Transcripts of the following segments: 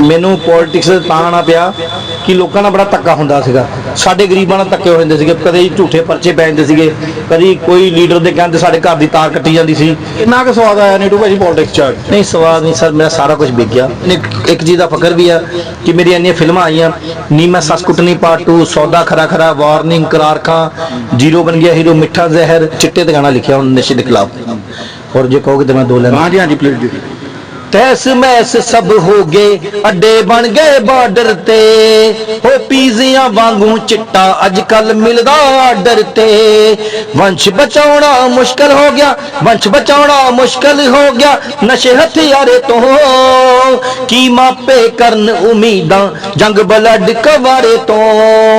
ਮੈਨੂੰ ਪੋਲਿਟਿਕਸ ਤਾਂ ਆਉਣਾ ਪਿਆ ਕਿ ਲੋਕਾਂ ਨਾਲ ਬੜਾ ਧੱਕਾ ਹੁੰਦਾ ਸੀਗਾ। ਸਾਡੇ ਗਰੀਬਾਂ ਨਾਲ ਧੱਕੇ ਹੋ ਜਾਂਦੇ ਸੀਗੇ ਕਦੇ ਝੂਠੇ ਪਰਚੇ ਪੈ ਜਾਂਦੇ ਸੀਗੇ ਕਦੀ ਕੋਈ ਲੀਡਰ ਦੇ ਕਹਿੰਦੇ ਸਾਡੇ ਘਰ ਦੀ ਤਾਰ ਕੱਟੀ ਜਾਂਦੀ ਸੀ। ਕਿੰਨਾ ਕੁ ਸਵਾਦ ਆਇਆ ਨੀਟੂ ਭਾਜੀ ਪੋਲਿਟਿਕਸ ਚ? ਨਹੀਂ ਸਵਾਦ ਨਹੀਂ ਸਰ ਮੇਰਾ ਸਾਰਾ ਕੁਝ ਵਿਕ ਗਿਆ। ਇੱਕ- ਚੀਜ਼ ਦਾ ਫਕਰ ਵੀ ਆ ਕਿ ਮੇਰੀ ਇੰਨੀਆਂ ਫਿਲਮਾਂ ਆਈਆਂ ਨੀ ਮੈਂ ਸੱਸ ਕੁੱਟਣੀ ਪਾਰਟ 2 ਸੌਦਾ ਖਰਾ ਖਰਾ ਵਾਰਨਿੰਗ ਕਰਾਰ ਖਾਂ ਜ਼ੀਰੋ ਬਣ ਗਿਆ ਹੀਰੋ ਮਿੱਠਾ ਜ਼ਹਿਰ ਚਿੱਟੇ ਤੇ ਗਾਣਾ ਲਿਖਿਆ ਹੁਣ ਨਸ਼ੇ ਦੇ ਖਿਲਾਫ। ਔਰ ਜੇ ਕਹੋਗੇ ਤਾਂ ਮੈਂ ਦੋ ਲੈਣਾ। ਹਾਂਜੀ ਹਾਂਜੀ ਪਲੀਜ਼ ਜੀ। ਤੈਸ ਮੈਸ ਸਭ ਹੋ ਗਏ ਅੱਡੇ ਬਣ ਗਏ ਬਾਰਡਰ ਤੇ। ਹੋ ਪੀਜ਼ਿਆਂ ਵਾਂਗੂ ਚਿੱਟਾ ਅੱਜ ਕੱਲ ਮਿਲਦਾ ਆਰਡਰ ਤੇ। ਵੰਸ਼ ਬਚਾਉਣਾ ਮੁਸ਼ਕਲ ਹੋ ਗਿਆ ਵੰਸ਼ ਬਚਾਉਣਾ ਮੁਸ਼ਕਲ ਹੋ ਗਿਆ। ਨਸ਼ੇ ਹਥਿਆਰੇ ਤੋਂ ਕੀ ਮਾਪੇ ਕਰਨ ਉਮੀਦਾਂ ਜੰਗ ਬਲੱਡ ਕਵਾਰੇ ਤੋਂ।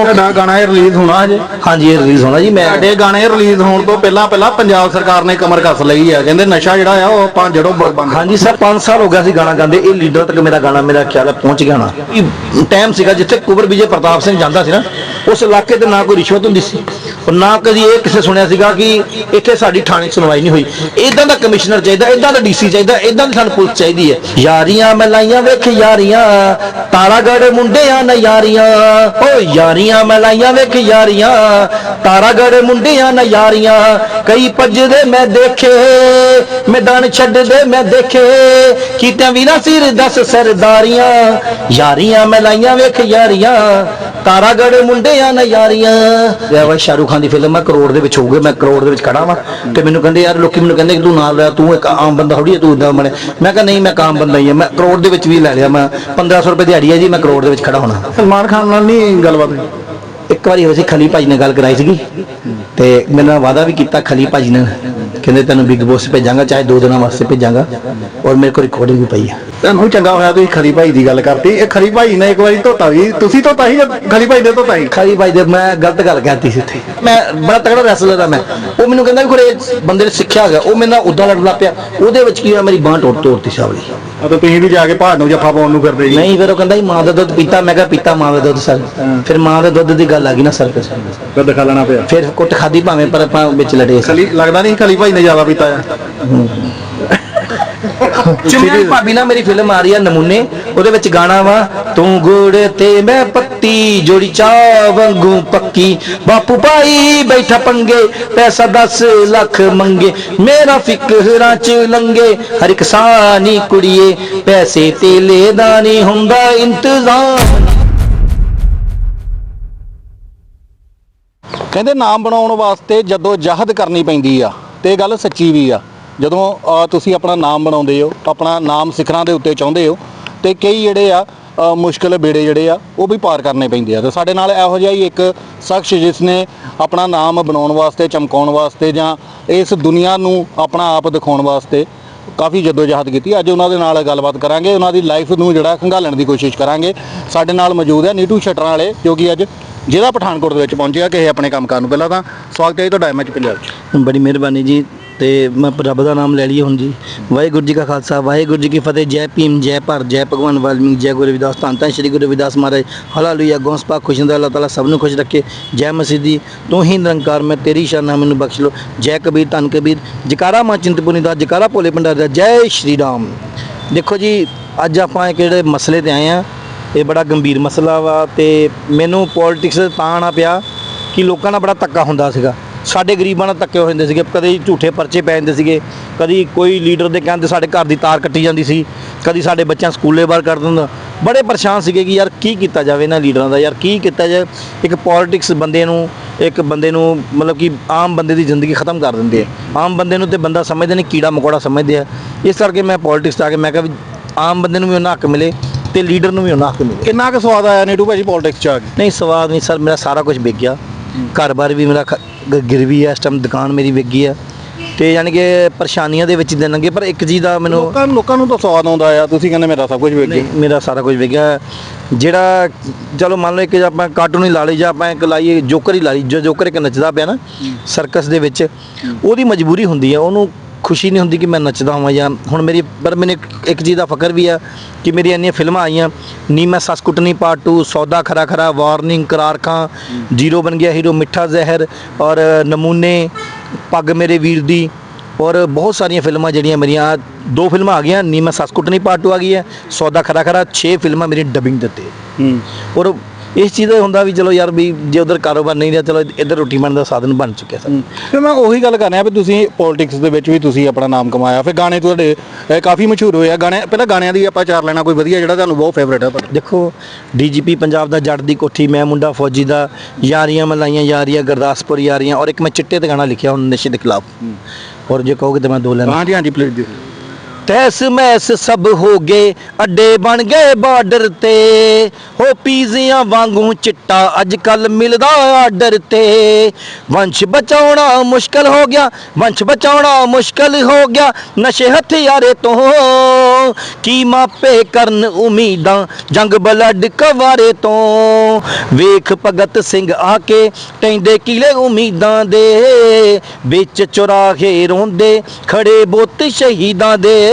ਤੁਹਾਡਾ ਗਾਣਾ ਇਹ ਰਿਲੀਜ਼ ਹੋਣਾ ਅਜੇ ਹਾਂਜੀ ਇਹ ਰਿਲੀਜ਼ ਹੋਣਾ ਜੀ ਮੈਂ ਸਾਡੇ ਗਾਣੇ ਰਿਲੀਜ਼ ਹੋਣ ਤੋਂ ਪਹਿਲਾਂ ਪਹਿਲਾਂ ਪੰਜਾਬ ਸਰਕਾਰ ਨੇ ਕਮਰ ਕੱਸ ਲਈ ਆ। ਕਹਿੰਦੇ ਨਸ਼ਾ ਜਿਹੜਾ ਆ ਉਹ ਆਪਾਂ ਜੜੋਂ ਬੰਦ ਹਾਂਜੀ ਸਰ 5 ਸਾਲ ਹੋ ਗਿਆ ਸੀ ਗਾਣਾ ਗਾਉਂਦੇ, ਇਹ ਲੀਡਰ ਤੱਕ ਮੇਰਾ ਗਾਣਾ, ਮੇਰਾ ਖਿਆਲ ਹੈ ਪਹੁੰਚ ਗਿਆ ਨਾ ਟਾਈਮ ਸੀਗਾ ਜਿੱਥੇ ਕੁਬਰ ਵਿਜੇ ਪ੍ਰਤਾਪ ਸਿੰਘ ਜਾਂਦਾ ਸੀ ਨਾ ਉਸ ਇਲਾਕੇ ਤੇ ਨਾ ਕੋਈ ਰਿਸ਼ਵਤ ਹੁੰਦੀ ਸੀ ਔਰ ਨਾ ਕਦੀ ਇਹ ਕਿਸੇ ਸੁਣਿਆ ਸੀਗਾ ਕਿ ਇੱਥੇ ਸਾਡੀ ਥਾਣੇ ਸੁਣਵਾਈ ਨਹੀਂ ਹੋਈ। ਇਦਾਂ ਦਾ ਕਮਿਸ਼ਨਰ ਚਾਹੀਦਾ ਇਦਾਂ ਦਾ ਡੀਸੀ ਚਾਹੀਦਾ ਇਦਾਂ ਦੀ ਸਾਨੂੰ ਪੁਲਿਸ ਚਾਹੀਦੀ ਹੈ। ਯਾਰੀਆਂ ਮਲਾਈਆਂ ਵੇਖ, ਯਾਰੀਆਂ ਤਾਰਾਗੜ ਮੁੰਡਿਆਂ ਨਾ ਯਾਰੀਆਂ, ਓ ਯਾਰੀਆਂ ਮਲਾਈਆਂ ਵੇਖ, ਯਾਰੀਆਂ ਤਾਰਾਗੜ ਮੁੰਡਿਆਂ ਨਾ ਯਾਰੀਆਂ, ਕਈ ਭੱਜਦੇ ਮੈਂ ਦੇਖੇ, ਮੈਦਾਨ ਛੱਡਦੇ ਮੈਂ ਦੇਖੇ, ਕੀਤਿਆਂ ਵੀ ਨਾ ਸਿਰ ਦਸ ਸਰਦਾਰੀਆਂ, ਯਾਰੀਆਂ ਮਲਾਈਆਂ ਵੇਖ, ਯਾਰੀਆਂ ਤਾਰਾਗੜ ਮੁੰਡਿਆਂ ਨਾ ਯਾਰੀਆਂ। ਵਾ ਸ਼ਾਹਰੁਖ ਖਾਨ ਦੀ ਫਿਲਮ ਹੈ ਕਰੋੜ ਦੇ ਵਿੱਚ ਹੋਊਗੀ ਮੈਂ ਕਰੋੜ ਦੇ ਵਿੱਚ ਖੜਾ ਵਾਂ। ਤੇ ਮੈਨੂੰ ਕਹਿੰਦੇ ਯਾਰ ਲੋਕੀ ਮੈਨੂੰ ਕਹਿੰਦੇ ਕਿ ਤੂੰ ਨਾਲ ਲੈ ਤੂੰ ਇੱਕ ਆਮ ਬੰਦਾ ਥੋੜੀ ਤੂੰ ਇਦਾਂ ਬਣੇ। ਮੈਂ ਕਿਹਾ ਨਹੀਂ ਮੈਂ ਕਾਮ ਬੰਦਾ ਹੀ ਹਾਂ ਮੈਂ ਕਰੋੜ ਦੇ ਵਿੱਚ ਵੀ ਲੈ ਲਿਆ ਮੈਂ। 1500 ਰੁਪਏ ਦਿਹਾੜੀ ਹੈ ਜੀ ਮੈਂ ਕਰੋੜ ਦੇ ਵਿੱਚ ਖੜਾ ਹੋਣਾ। ਸਲਮਾਨ ਖਾਨ ਨਾਲ ਨਹੀਂ ਗੱਲਬਾਤ ਹੋਈ? ਇੱਕ ਵਾਰੀ ਹੋਈ ਸੀ ਖਲੀ ਭਾਜੀ ਨਾਲ ਗੱਲ ਕਰਾਈ ਸੀਗੀ। ਤੇ ਮੇਰੇ ਨਾਲ ਵਾਅਦਾ ਵੀ ਕੀਤਾ ਖਲੀ ਭਾਜੀ ਨੇ ਕਹਿੰਦੇ ਤੈਨੂੰ ਬਿਗ ਬੋਸ ਭੇਜਾਂਗਾ ਚਾਹੇ ਦੋ ਦਿਨਾਂ ਵਾਸਤੇ ਭੇਜਾਂਗਾ। ਔਰ ਮੇਰੇ ਕੋਲ ਰਿਕਾਰਡਿੰਗ ਵੀ ਪਈ ਆ। ਤੁਹਾਨੂੰ ਚੰਗਾ ਹੋਇਆ ਤੁਸੀਂ ਖਰੀ ਭਾਈ ਦੀ ਗੱਲ ਕਰਤੀ। ਇਹ ਖਰੀ ਭਾਈ ਨੇ ਇੱਕ ਵਾਰੀ ਧੋਤਾ ਵੀ ਤੁਸੀਂ ਧੋਤਾ ਸੀ ਜਾਂ ਖਰੀ ਭਾਈ ਨੇ ਧੋਤਾ ਸੀ? ਖਲੀ ਭਾਈ ਦੇ ਮੈਂ ਗਲਤ ਗੱਲ ਕਹਿਤੀ ਸੀ ਉੱਥੇ। ਮੈਂ ਬੜਾ ਤਗੜਾ ਰੈਸਲਰ ਆ ਮੈਂ। ਉਹ ਮੈਨੂੰ ਕਹਿੰਦਾ ਵੀ ਕੋਈ ਬੰਦੇ ਨੇ ਸਿੱਖਿਆ ਹੈਗਾ। ਉਹ ਮੇਰੇ ਨਾਲ ਉਦਾਂ ਲੱਗ ਪਿਆ। ਉਹਦੇ ਵਿੱਚ ਕੀ ਹੋਇਆ? ਮੇਰੀ ਬਾਂਹ ਟੁੱਟ ਤੋੜਤੀ ਸਾਵਲੀ ਆ ਤਾਂ ਤੁਸੀਂ ਵੀ ਜਾ ਕੇ ਪਹਾੜ ਨੂੰ ਜੱਫਾ ਪਾਉਣ ਨੂੰ ਫਿਰਦੇ ਜੀ। ਨਹੀਂ ਫਿਰ ਉਹ ਕਹਿੰਦਾ ਸੀ ਮਾਂ ਦਾ ਦੁੱਧ ਪੀਤਾ। ਮੈਂ ਕਿਹਾ ਪੀਤਾ ਮਾਂ ਦਾ ਦੁੱਧ ਸਰ। ਫਿਰ ਮਾਂ ਦਾ ਦੁੱਧ ਦੀ ਗੱਲ ਆ ਗਈ ਨਾ ਸਰ ਫਿਰ। ਫਿਰ ਦਿਖਾ ਲੈਣਾ ਪਿਆ। ਫਿਰ ਕੁੱਟ ਖਾਦੀ ਭਾਵੇਂ ਪਰ ਆਪਾਂ ਵਿੱਚ ਲੜੇ ਸੀ। ਖਲੀ ਲੱਗਦਾ ਨਹੀਂ ਖਲੀ ਭਾਈ ਨੇ ਜ਼ਿਆਦਾ ਪੀਤਾ ਆ। ਚਿਮਨੀ ਭਾਬੀ ਨਾਲ ਮੇਰੀ ਫਿਲਮ ਆ ਰਹੀ ਆ ਨਮੂਨੇ, ਉਹਦੇ ਵਿੱਚ ਗਾਣਾ ਵਾ, ਤੂੰ ਗੁੜ ਤੇ ਮੈਂ ਪੱਤੀ, ਜੋੜੀ ਚਾਹ ਵਾਂਗੂ ਪੱਕੀ। ਬਾਪੂ ਭਾਈ ਬੈਠਾ ਪੰਗੇ, ਪੈਸਾ 10 ਲੱਖ ਮੰਗੇ। ਮੇਰਾ ਫਿਕਰਾਂ ਚ ਲੰਗੇ ਹਰ ਇੱਕ ਸਾਨੀ ਕੁੜੀਏ, ਪੈਸੇ ਤੇਲੇ ਦਾ ਨਹੀਂ ਹੁੰਦਾ ਇੰਤਜ਼ਾਮ। ਕਹਿੰਦੇ ਨਾਮ ਬਣਾਉਣ ਵਾਸਤੇ ਜਦੋਂ ਜਹਦ ਕਰਨੀ ਪੈਂਦੀ ਆ, ਤੇ ਇਹ ਗੱਲ ਸੱਚੀ ਵੀ ਆ। ਜਦੋਂ ਤੁਸੀਂ ਆਪਣਾ ਨਾਮ ਬਣਾਉਂਦੇ ਹੋ ਆਪਣਾ ਨਾਮ ਸਿਖਰਾਂ ਦੇ ਉੱਤੇ ਚਾਹੁੰਦੇ ਹੋ ਤੇ ਕਈ ਜਿਹੜੇ ਆ ਅਹ, ਮੁਸ਼ਕਲ ਬੇੜੇ ਜਿਹੜੇ ਆ ਉਹ ਵੀ ਪਾਰ ਕਰਨੇ ਪੈਂਦੇ ਆ। ਤੇ ਸਾਡੇ ਨਾਲ ਇਹੋ ਜਿਹਾ ਹੀ ਇੱਕ ਸ਼ਖਸ ਜਿਸ ਨੇ ਆਪਣਾ ਨਾਮ ਬਣਾਉਣ ਵਾਸਤੇ ਚਮਕਾਉਣ ਵਾਸਤੇ ਜਾਂ ਇਸ ਦੁਨੀਆ ਨੂੰ ਆਪਣਾ ਆਪ ਦਿਖਾਉਣ ਵਾਸਤੇ ਕਾਫੀ ਜਦੋਜਹਦ ਕੀਤੀ। ਅੱਜ ਉਹਨਾਂ ਦੇ ਨਾਲ ਗੱਲਬਾਤ ਕਰਾਂਗੇ ਉਹਨਾਂ ਦੀ ਲਾਈਫ ਨੂੰ ਜਿਹੜਾ ਖੰਗਾਲਣ ਦੀ ਕੋਸ਼ਿਸ਼ ਕਰਾਂਗੇ। ਸਾਡੇ ਨਾਲ ਮੌਜੂਦ ਹੈ ਨੀਟੂ ਸ਼ਟਰਾਂ ਵਾਲੇ ਜੋ ਕਿ ਅੱਜ ਜ਼ਿਲ੍ਹਾ ਪਠਾਨਕੋਟ ਦੇ ਵਿੱਚ ਪਹੁੰਚਿਆ ਕਿਸੇ ਆਪਣੇ ਕੰਮ ਕਰਨ ਨੂੰ। ਪਹਿਲਾਂ ਤਾਂ ਸਵਾਗਤ ਹੈ ਜੀ ਤੁਹਾਡਾ ਐਮਐਚ ਪੰਜਾਬ 'ਚ। ਬੜੀ ਮਿਹਰਬਾਨੀ ਜੀ। ਤੇ ਮੈਂ ਰੱਬ ਦਾ ਨਾਮ ਲੈ ਲਈਏ ਹੁਣ ਜੀ। ਵਾਹਿਗੁਰੂ ਜੀ ਕਾ ਖਾਲਸਾ, ਵਾਹਿਗੁਰੂ ਜੀ ਕੀ ਫਤਿਹ। ਜੈ ਭੀਮ, ਜੈ ਭਾਰਤ, ਜੈ ਭਗਵਾਨ, ਵਾਲਮੀਕ, ਜੈ ਗੁਰੂ ਰਵਿਦਾਸ ਧੰਨ ਧੰਨ ਸ਼੍ਰੀ ਗੁਰੂ ਰਵਿਦਾਸ ਮਹਾਰਾਜ। ਹਾਲੇਲੂਇਆ, ਗੌਸ ਪਾਕ ਖੁਸ਼ਿੰਦਾ ਅੱਲਾਹ ਤਾਲਾ ਸਭ ਨੂੰ ਖੁਸ਼ ਰੱਖੇ। ਜੈ ਮਸੀਦੀ ਤੂੰ ਹੀ ਨਿਰੰਕਾਰ, ਮੈਂ ਤੇਰੀ ਸ਼ਰਨ ਮੈਨੂੰ ਬਖਸ਼ ਲੋ ਜੈ ਕਬੀਰ, ਧੰਨ ਕਬੀਰ। ਜਕਾਰਾ ਮਾਂ ਚਿੰਤਪੁਰਨੀ ਦਾ, ਜਕਾਰਾ ਭੋਲੇ ਭੰਡਾਰੀ ਦਾ। ਜੈ ਸ਼੍ਰੀ ਰਾਮ। ਦੇਖੋ ਜੀ, ਅੱਜ ਆਪਾਂ ਇੱਕ ਜਿਹੜੇ ਮਸਲੇ ਤੇ ਆਏ ਆ, ਇਹ ਬੜਾ ਗੰਭੀਰ ਮਸਲਾ ਵਾ ਤੇ ਮੈਨੂੰ ਪੋਲਿਟਿਕਸ ਤਾਂ ਆਉਣਾ ਪਿਆ ਕਿ ਲੋਕਾਂ ਨਾਲ ਬੜਾ ਧੱਕਾ ਹੁੰਦਾ ਸੀਗਾ। ਸਾਡੇ ਗਰੀਬਾਂ ਨਾਲ ਧੱਕੇ ਹੋ ਜਾਂਦੇ ਸੀਗੇ ਕਦੇ ਝੂਠੇ ਪਰਚੇ ਪੈ ਜਾਂਦੇ ਸੀਗੇ ਕਦੀ ਕੋਈ ਲੀਡਰ ਦੇ ਕਹਿੰਦੇ ਸਾਡੇ ਘਰ ਦੀ ਤਾਰ ਕੱਟੀ ਜਾਂਦੀ ਸੀ ਕਦੀ ਸਾਡੇ ਬੱਚਿਆਂ ਸਕੂਲੇ ਬਾਹਰ ਕੱਢ ਦਿੰਦਾ। ਬੜੇ ਪਰੇਸ਼ਾਨ ਸੀਗੇ ਕਿ ਯਾਰ ਕੀ ਕੀਤਾ ਜਾਵੇ ਇਹਨਾਂ ਲੀਡਰਾਂ ਦਾ ਯਾਰ ਕੀ ਕੀਤਾ ਜਾਏ ਇੱਕ ਪੋਲਿਟਿਕਸ ਬੰਦੇ ਨੂੰ ਇੱਕ ਬੰਦੇ ਨੂੰ ਮਤਲਬ ਕਿ ਆਮ ਬੰਦੇ ਦੀ ਜ਼ਿੰਦਗੀ ਖਤਮ ਕਰ ਦਿੰਦੇ ਆ। ਆਮ ਬੰਦੇ ਨੂੰ ਤੇ ਬੰਦਾ ਸਮਝਦੇ ਨੇ ਕੀੜਾ ਮਕੌੜਾ ਸਮਝਦੇ ਆ। ਇਸ ਕਰਕੇ ਮੈਂ ਪੋਲਿਟਿਕਸ ਆ ਕੇ ਮੈਂ ਕਿਹਾ ਵੀ ਆਮ ਬੰਦੇ ਨੂੰ ਵੀ ਉਹਨਾਂ ਹੱਕ ਮਿਲੇ ਤੇ ਲੀਡਰ ਨੂੰ ਵੀ ਉਹਨਾਂ ਹੱਕ ਮਿਲੇ। ਕਿੰਨਾ ਕੁ ਸਵਾਦ ਆਇਆ ਨੀਟੂ ਭਾਜੀ ਪੋਲਿਟਿਕਸ 'ਚ ਆ ਕੇ? ਨਹੀਂ ਸਵਾਦ ਨਹੀਂ ਸਰ ਮੇਰਾ ਸਾਰਾ ਕੁਝ ਵਿਕ ਗਿਆ। ਘਰ-ਬਾਰ ਵੀ ਮੇਰਾ ਖ- ਗ- ਗਿਰਵੀ ਹੈ ਇਸ ਟਾਈਮ ਦੁਕਾਨ ਮੇਰੀ ਗਈ ਹੈ ਤੇ ਯਾਨੀ ਕਿ ਪਰੇਸ਼ਾਨੀਆਂ ਦੇ ਵਿੱਚ ਦਿਨਗੇ ਪਰ ਇੱਕ ਚੀਜ਼ ਦਾ ਮੈਨੂੰ ਲੋਕਾਂ ਲੋਕਾਂ ਨੂੰ ਤਾਂ ਸਵਾਦ ਆਉਂਦਾ ਆ ਤੁਸੀਂ ਕਹਿੰਦੇ ਮੇਰਾ ਸਭ ਕੁਝ ਵੇਖ ਨਹੀਂ ਮੇਰਾ ਸਾਰਾ ਕੁਝ ਵਿਕ ਗਿਆ। ਜਿਹੜਾ ਚਲੋ ਮੰਨ ਲਓ ਇੱਕ ਜੇ ਆਪਾਂ ਕਾਰਟੂਨ ਹੀ ਲਾ ਲਈ ਜਾਂ ਆਪਾਂ ਇੱਕ ਲਾਈਏ ਜੋਕਰ ਹੀ ਲਾ ਲਈ ਜੋ ਜੋਕਰ ਇੱਕ ਨੱਚਦਾ ਪਿਆ ਨਾ ਸਰਕਸ ਦੇ ਵਿੱਚ ਉਹਦੀ ਮਜਬੂਰੀ ਹੁੰਦੀ ਹੈ ਉਹਨੂੰ ਖੁਸ਼ੀ ਨਹੀਂ ਹੁੰਦੀ ਕਿ ਮੈਂ ਨੱਚਦਾ ਹਾਂ ਜਾਂ ਹੁਣ ਮੇਰੀ ਪਰ ਮੈਨੂੰ ਇੱਕ- ਚੀਜ਼ ਦਾ ਫਕਰ ਵੀ ਆ ਕਿ ਮੇਰੀ ਇੰਨੀਆਂ ਫਿਲਮਾਂ ਆਈਆਂ ਨੀ ਮੈਂ ਸੱਸ ਕੁੱਟਣੀ ਪਾਰਟ 2 ਸੌਦਾ ਖਰਾ ਖਰਾ ਵਾਰਨਿੰਗ ਕਰਾਰ ਖਾਂ ਜ਼ੀਰੋ ਬਣ ਗਿਆ ਹੀਰੋ ਮਿੱਠਾ ਜ਼ਹਿਰ ਔਰ ਨਮੂਨੇ ਪੱਗ ਮੇਰੇ ਵੀਰ ਦੀ ਔਰ ਬਹੁਤ ਸਾਰੀਆਂ ਫਿਲਮਾਂ ਜਿਹੜੀਆਂ ਮੇਰੀਆਂ ਦੋ ਫਿਲਮਾਂ ਆ ਗਈਆਂ ਨੀ ਮੈਂ ਸੱਸ ਕੁੱਟਣੀ ਪਾਰਟ 2 ਆ ਗਈ ਹੈ ਸੌਦਾ ਖਰਾ ਖਰਾ 6 ਫਿਲਮਾਂ ਮੇਰੀ ਡਬਿੰਗ ਦਿੱਤੇ ਹੂੰ। ਔਰ ਇਸ ਚੀਜ਼ ਦਾ ਹੁੰਦਾ ਵੀ ਚਲੋ ਯਾਰ ਵੀ ਜੇ ਉਧਰ ਕਾਰੋਬਾਰ ਨਹੀਂ ਰਿਹਾ ਚਲੋ ਇੱਧਰ ਰੋਟੀ ਬਣਨ ਦਾ ਸਾਧਨ ਬਣ ਚੁੱਕਿਆ ਸਰ। ਤੇ ਮੈਂ ਉਹੀ ਗੱਲ ਕਰ ਰਿਹਾ ਵੀ ਤੁਸੀਂ ਪੋਲਿਟਿਕਸ ਦੇ ਵਿੱਚ ਵੀ ਤੁਸੀਂ ਆਪਣਾ ਨਾਮ ਕਮਾਇਆ। ਫਿਰ ਗਾਣੇ ਤੁਹਾਡੇ ਅਹ, ਕਾਫੀ ਮਸ਼ਹੂਰ ਹੋਏ ਆ। ਗਾਣੇ ਪਹਿਲਾਂ ਗਾਣਿਆਂ ਦੀ ਆਪਾਂ ਚਾਰ ਲੈਣਾ ਕੋਈ ਵਧੀਆ ਜਿਹੜਾ ਤੁਹਾਨੂੰ ਬਹੁਤ ਫੇਵਰੇਟ ਹੈ ਤੁਹਾਡਾ। ਦੇਖੋ ਡੀਜੀਪੀ ਪੰਜਾਬ ਦਾ ਜੱਟ ਦੀ ਕੋਠੀ ਮੈਂ ਮੁੰਡਾ ਫੌਜੀ ਦਾ ਯਾਰੀਆਂ ਮਲਾਈਆਂ ਯਾਰੀਆਂ ਗੁਰਦਾਸਪੁਰ ਯਾਰੀਆਂ ਔਰ ਇੱਕ ਮੈਂ ਚਿੱਟੇ ਤੇ ਗਾਣਾ ਲਿਖਿਆ ਹੁਣ ਨਸ਼ੇ ਦੇ ਖਿਲਾਫ ਔਰ ਜੇ ਕਹੋਗੇ ਤਾਂ ਮੈਂ ਦੋ ਲੈਣਾ। ਹਾਂਜੀ ਹਾਂਜੀ ਪਲੀਜ਼ ਦਿਓ ਤੈਸ ਮੈਸ ਸਭ ਹੋ ਗਏ, ਅੱਡੇ ਬਣ ਗਏ ਬਾਰਡਰ ਤੇ। ਹੋ ਪੀਜ਼ਿਆਂ ਵਾਂਗੂ ਚਿੱਟਾ ਅੱਜ ਕੱਲ ਮਿਲਦਾ ਆਰਡਰ ਤੇ। ਵੰਸ਼ ਬਚਾਉਣਾ ਮੁਸ਼ਕਲ ਹੋ ਗਿਆ, ਵੰਸ਼ ਬਚਾਉਣਾ ਮੁਸ਼ਕਲ ਹੋ ਗਿਆ। ਨਸ਼ੇ ਹਥਿਆਰੇ ਤੋਂ ਕੀ ਮਾਪੇ ਕਰਨ ਉਮੀਦਾਂ, ਜੰਗ ਬਲੱਡ ਕਵਾਰੇ ਤੋਂ। ਵੇਖ ਭਗਤ ਸਿੰਘ ਆ ਕੇ ਟੈਂਦੇ ਕਿਲੇ ਉਮੀਦਾਂ ਦੇ। ਵਿੱਚ ਚੁਰਾਹੇ ਰੋਂਦੇ, ਖੜੇ ਬੁੱਤ ਸ਼ਹੀਦਾਂ ਦੇ।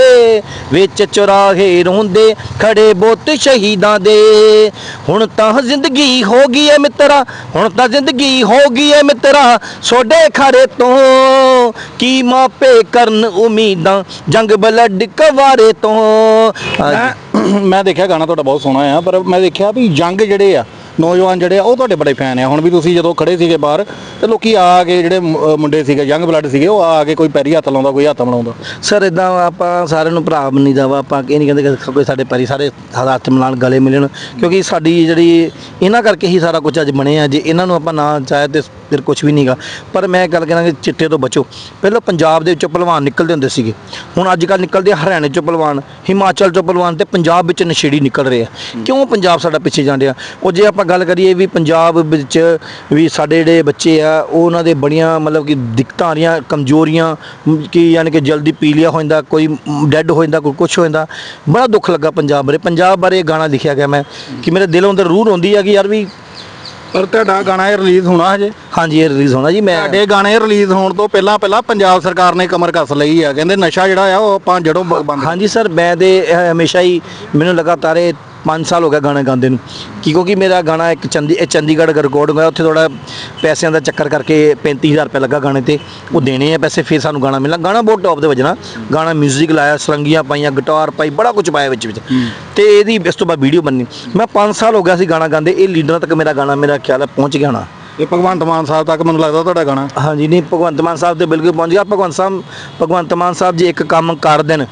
ਵਿੱਚ ਚੁਰਾਹੇ ਰੋਂਦੇ, ਖੜੇ ਬੁੱਤ ਸ਼ਹੀਦਾਂ ਦੇ। ਹੁਣ ਤਾਂ ਜ਼ਿੰਦਗੀ ਹੋ ਗਈ ਏ ਮਿੱਤਰਾ, ਹੁਣ ਤਾਂ ਜ਼ਿੰਦਗੀ ਹੋ ਗਈ ਏ ਮਿੱਤਰਾ, ਸੋਡੇ ਖਾਰੇ ਤੋਂ ਕੀ ਮਾਪੇ ਕਰਨ ਉਮੀਦਾਂ, ਜੰਗ ਬਲੱਡ ਕਵਾਰੇ ਤੋਂ। ਮੈਂ ਦੇਖਿਆ ਗਾਣਾ ਤੁਹਾਡਾ ਬਹੁਤ ਸੋਹਣਾ ਆ, ਪਰ ਮੈਂ ਦੇਖਿਆ ਵੀ ਜੰਗ ਜਿਹੜੇ ਆ ਨੌਜਵਾਨ ਜਿਹੜੇ ਆ, ਉਹ ਤੁਹਾਡੇ ਬੜੇ ਫੈਨ ਆ। ਹੁਣ ਵੀ ਤੁਸੀਂ ਜਦੋਂ ਖੜੇ ਸੀਗੇ ਬਾਹਰ, ਤੇ ਲੋਕੀ ਆ ਕੇ ਜਿਹੜੇ ਮੁ- ਮੁੰਡੇ ਸੀਗੇ ਯੰਗ ਬਲੱਡ ਸੀਗੇ, ਉਹ ਆ ਕੇ ਕੋਈ ਪੈਰੀ ਹੱਥ ਲਾਉਂਦਾ, ਕੋਈ ਹੱਥ ਮਿਲਾਉਂਦਾ? ਸਰ ਇਦਾਂ ਆਪਾਂ ਸਾਰਿਆਂ ਨੂੰ ਭਰਾ ਬਣੀਦਾ ਵਾ। ਆਪਾਂ ਇਹ ਨਹੀਂ ਕਹਿੰਦੇ ਕਿ ਕੋਈ ਸਾਡੇ ਪੈਰੀ, ਸਾਰੇ ਹੱਥ ਮਿਲਾਉਣ, ਗਲੇ ਮਿਲਣ। ਕਿਉਂਕਿ ਸਾਡੀ ਜਿਹੜੀ, ਇਹਨਾਂ ਕਰਕੇ ਹੀ ਸਾਰਾ ਕੁਝ ਅੱਜ ਬਣਿਆ। ਜੇ ਇਹਨਾਂ ਨੂੰ ਆਪਾਂ ਨਾ ਚਾਹੇ ਤੇ ਫਿਰ ਕੁਝ ਵੀ ਨਹੀਂਗਾ ਪਰ ਮੈਂ ਗੱਲ ਕਰਾਂ ਕਿ ਚਿੱਟੇ ਤੋਂ ਬਚੋ। ਪਹਿਲਾਂ ਪੰਜਾਬ ਦੇ ਵਿੱਚੋਂ ਪਹਿਲਵਾਨ ਨਿਕਲਦੇ ਹੁੰਦੇ ਸੀਗੇ। ਹੁਣ ਅੱਜ ਕੱਲ ਨਿਕਲਦੇ ਆ ਹਰਿਆਣੇ ਚੋਂ ਪਹਿਲਵਾਨ ਹਿਮਾਚਲ ਚੋਂ ਪਹਿਲਵਾਨ ਤੇ ਪੰਜਾਬ ਵਿੱਚ ਨਸ਼ੇੜੀ ਨਿਕਲ ਰਹੇ ਆ। ਕਿਉਂ ਪੰਜਾਬ ਸਾਡਾ ਪਿੱਛੇ ਜਾਣ ਡਿਆ ਉਹ ਜੇ ਆਪਾਂ ਗੱਲ ਕਰੀਏ ਵੀ ਪੰਜਾਬ ਵਿੱਚ ਵੀ ਸਾਡੇ ਜਿਹੜੇ ਬੱਚੇ ਆ ਉਹ ਉਹਨਾਂ ਦੇ ਬੜੀਆਂ ਮਤਲਬ ਕਿ ਦਿੱਕਤਾਂ ਆ ਰਹੀਆਂ ਕਮਜ਼ੋਰੀਆਂ ਕਿ ਯਾਨੀ ਕਿ ਜਲਦੀ ਪੀਲੀਆ ਹੋ ਜਾਂਦਾ ਕੋਈ ਡੈੱਡ ਹੋ ਜਾਂਦਾ ਕੋਈ ਕੁਝ ਹੋ ਜਾਂਦਾ। ਬੜਾ ਦੁੱਖ ਲੱਗਾ ਪੰਜਾਬ ਬਾਰੇ। ਪੰਜਾਬ ਬਾਰੇ ਗਾਣਾ ਲਿਖਿਆ ਗਿਆ ਮੈਂ ਕਿ ਮੇਰੇ ਦਿਲੋਂ ਅੰਦਰ ਰੂਹ ਰੋਂਦੀ ਆ ਕਿ ਯਾਰ ਵੀ ਪਰ ਤੁਹਾਡਾ ਗਾਣਾ ਇਹ ਰਿਲੀਜ਼ ਹੋਣਾ ਹਜੇ? ਹਾਂਜੀ ਇਹ ਰਿਲੀਜ਼ ਹੋਣਾ ਜੀ ਮੈਂ ਤੁਹਾਡੇ ਗਾਣੇ ਰਿਲੀਜ਼ ਹੋਣ ਤੋਂ ਪਹਿਲਾਂ ਪਹਿਲਾਂ ਪੰਜਾਬ ਸਰਕਾਰ ਨੇ ਕਮਰ ਕੱਸ ਲਈ ਆ। ਕਹਿੰਦੇ ਨਸ਼ਾ ਜਿਹੜਾ ਆ ਉਹ ਆਪਾਂ ਜੜੋਂ ਬੰਦ ਹਾਂਜੀ ਸਰ ਮੈਂ ਇਹ ਹਮੇਸ਼ਾ ਹੀ ਮੈਨੂੰ ਲਗਾਤਾਰ ਇਹ 5 ਸਾਲ ਹੋ ਗਿਆ ਗਾਣਾ ਗਾਉਂਦੇ ਨੂੰ। ਕੀ ਕਿਉਂਕਿ ਮੇਰਾ ਗਾਣਾ ਇੱਕ ਚੰਦੀ ਇਹ ਚੰਡੀਗੜ੍ਹ ਰਿਕਾਰਡ ਹੋਇਆ ਉੱਥੇ ਥੋੜਾ ਪੈਸਿਆਂ ਦਾ ਚੱਕਰ ਕਰਕੇ 35000 ਰੁਪਏ ਲੱਗਾ ਗਾਣੇ ਤੇ। ਉਹ ਦੇਣੇ ਆ ਪੈਸੇ ਫਿਰ ਸਾਨੂੰ ਗਾਣਾ ਮਿਲਣਾ। ਗਾਣਾ ਬਹੁਤ ਟੌਪ ਦੇ ਵੱਜਣਾ ਗਾਣਾ 뮤직 ਲਾਇਆ ਸਰੰਗੀਆਂ ਪਾਈਆਂ ਗਿਟਾਰ ਪਾਈ ਬੜਾ ਕੁਝ ਪਾਇਆ ਵਿੱਚ ਵਿੱਚ। ਤੇ ਇਹਦੀ ਇਸ ਤੋਂ ਬਾਅਦ ਵੀਡੀਓ ਬਣਨੀ। ਮੈਂ 5 ਸਾਲ ਹੋ ਗਿਆ ਸੀ ਗਾਣਾ ਗਾਉਂਦੇ। ਇਹ ਲੀਡਰਾਂ ਤੱਕ ਮੇਰਾ ਗਾਣਾ ਮੇਰਾ ਖਿਆਲ ਹੈ ਪਹੁੰਚ ਗਿਆ ਹੋਣਾ। ਇਹ ਭਗਵੰਤ ਮਾਨ ਸਾਹਿਬ ਤੱਕ ਮੈਨੂੰ ਲੱਗਦਾ ਤੁਹਾਡਾ ਗਾਣਾ। ਹਾਂਜੀ ਨਹੀਂ ਭਗਵੰਤ ਮਾਨ ਸਾਹਿਬ ਤੇ ਬਿਲਕੁਲ ਪਹੁੰਚ ਗਿਆ। ਭਗਵੰਤ ਸਾਹਿਬ ਭਗਵੰਤ ਮਾਨ ਸਾਹਿਬ ਜੇ ਇੱਕ ਕੰਮ ਕਰ ਦੇਣ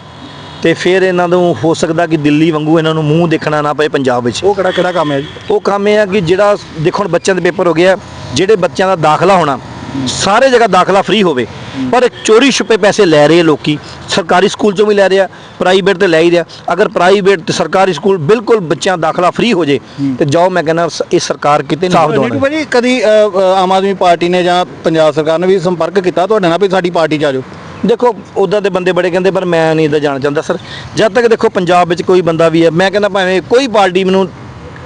ਤੇ ਫਿਰ ਇਹਨਾਂ ਨੂੰ ਹੋ ਸਕਦਾ ਕਿ ਦਿੱਲੀ ਵਾਂਗੂ ਇਹਨਾਂ ਨੂੰ ਮੂੰਹ ਦੇਖਣਾ ਨਾ ਪਏ ਪੰਜਾਬ ਵਿੱਚ। ਉਹ ਕਿਹੜਾ ਕਿਹੜਾ ਕੰਮ ਹੈ ਜੀ? ਉਹ ਕੰਮ ਇਹ ਆ ਕਿ ਜਿਹੜਾ ਦੇਖੋ ਹੁਣ ਬੱਚਿਆਂ ਦੇ ਪੇਪਰ ਹੋ ਗਿਆ ਜਿਹੜੇ ਬੱਚਿਆਂ ਦਾ ਦਾਖਲਾ ਹੋਣਾ ਸਾਰੇ ਜਗ੍ਹਾ ਦਾਖਲਾ ਫ੍ਰੀ ਹੋਵੇ। ਪਰ ਚੋਰੀ ਛੁਪੇ ਪੈਸੇ ਲੈ ਰਹੇ ਲੋਕੀ। ਸਰਕਾਰੀ ਸਕੂਲ ਚੋਂ ਵੀ ਲੈ ਰਿਹਾ ਪ੍ਰਾਈਵੇਟ ਤੇ ਲੈ ਹੀ ਰਿਹਾ ਅਗਰ ਪ੍ਰਾਈਵੇਟ ਤੇ ਸਰਕਾਰੀ ਸਕੂਲ ਬਿਲਕੁਲ ਬੱਚਿਆਂ ਦਾਖਲਾ ਫ੍ਰੀ ਹੋ ਜੇ ਤੇ ਜਾਓ ਮੈਂ ਕਹਿੰਦਾ ਇਹ ਸਰਕਾਰ ਕਿਤੇ ਨਹੀਂ ਸਾਫ਼ ਭਾਜੀ ਕਦੀ ਆਮ ਆਦਮੀ ਪਾਰਟੀ ਨੇ ਜਾਂ ਪੰਜਾਬ ਸਰਕਾਰ ਨੇ ਵੀ ਸੰਪਰਕ ਕੀਤਾ ਤੁਹਾਡੇ ਨਾਲ ਵੀ ਸਾਡੀ ਪਾਰਟੀ ਚ ਆ ਜਾਓ। ਦੇਖੋ ਉਦਾਂ ਦੇ ਬੰਦੇ ਬੜੇ ਕਹਿੰਦੇ ਪਰ ਮੈਂ ਨਹੀਂ ਇਹਦਾ ਜਾਣਾ ਚਾਹੁੰਦਾ ਸਰ। ਜਦ ਤੱਕ ਦੇਖੋ ਪੰਜਾਬ ਵਿੱਚ ਕੋਈ ਬੰਦਾ ਵੀ ਹੈ ਮੈਂ ਕਹਿੰਦਾ ਭਾਵੇਂ ਕੋਈ ਪਾਰਟੀ ਮੈਨੂੰ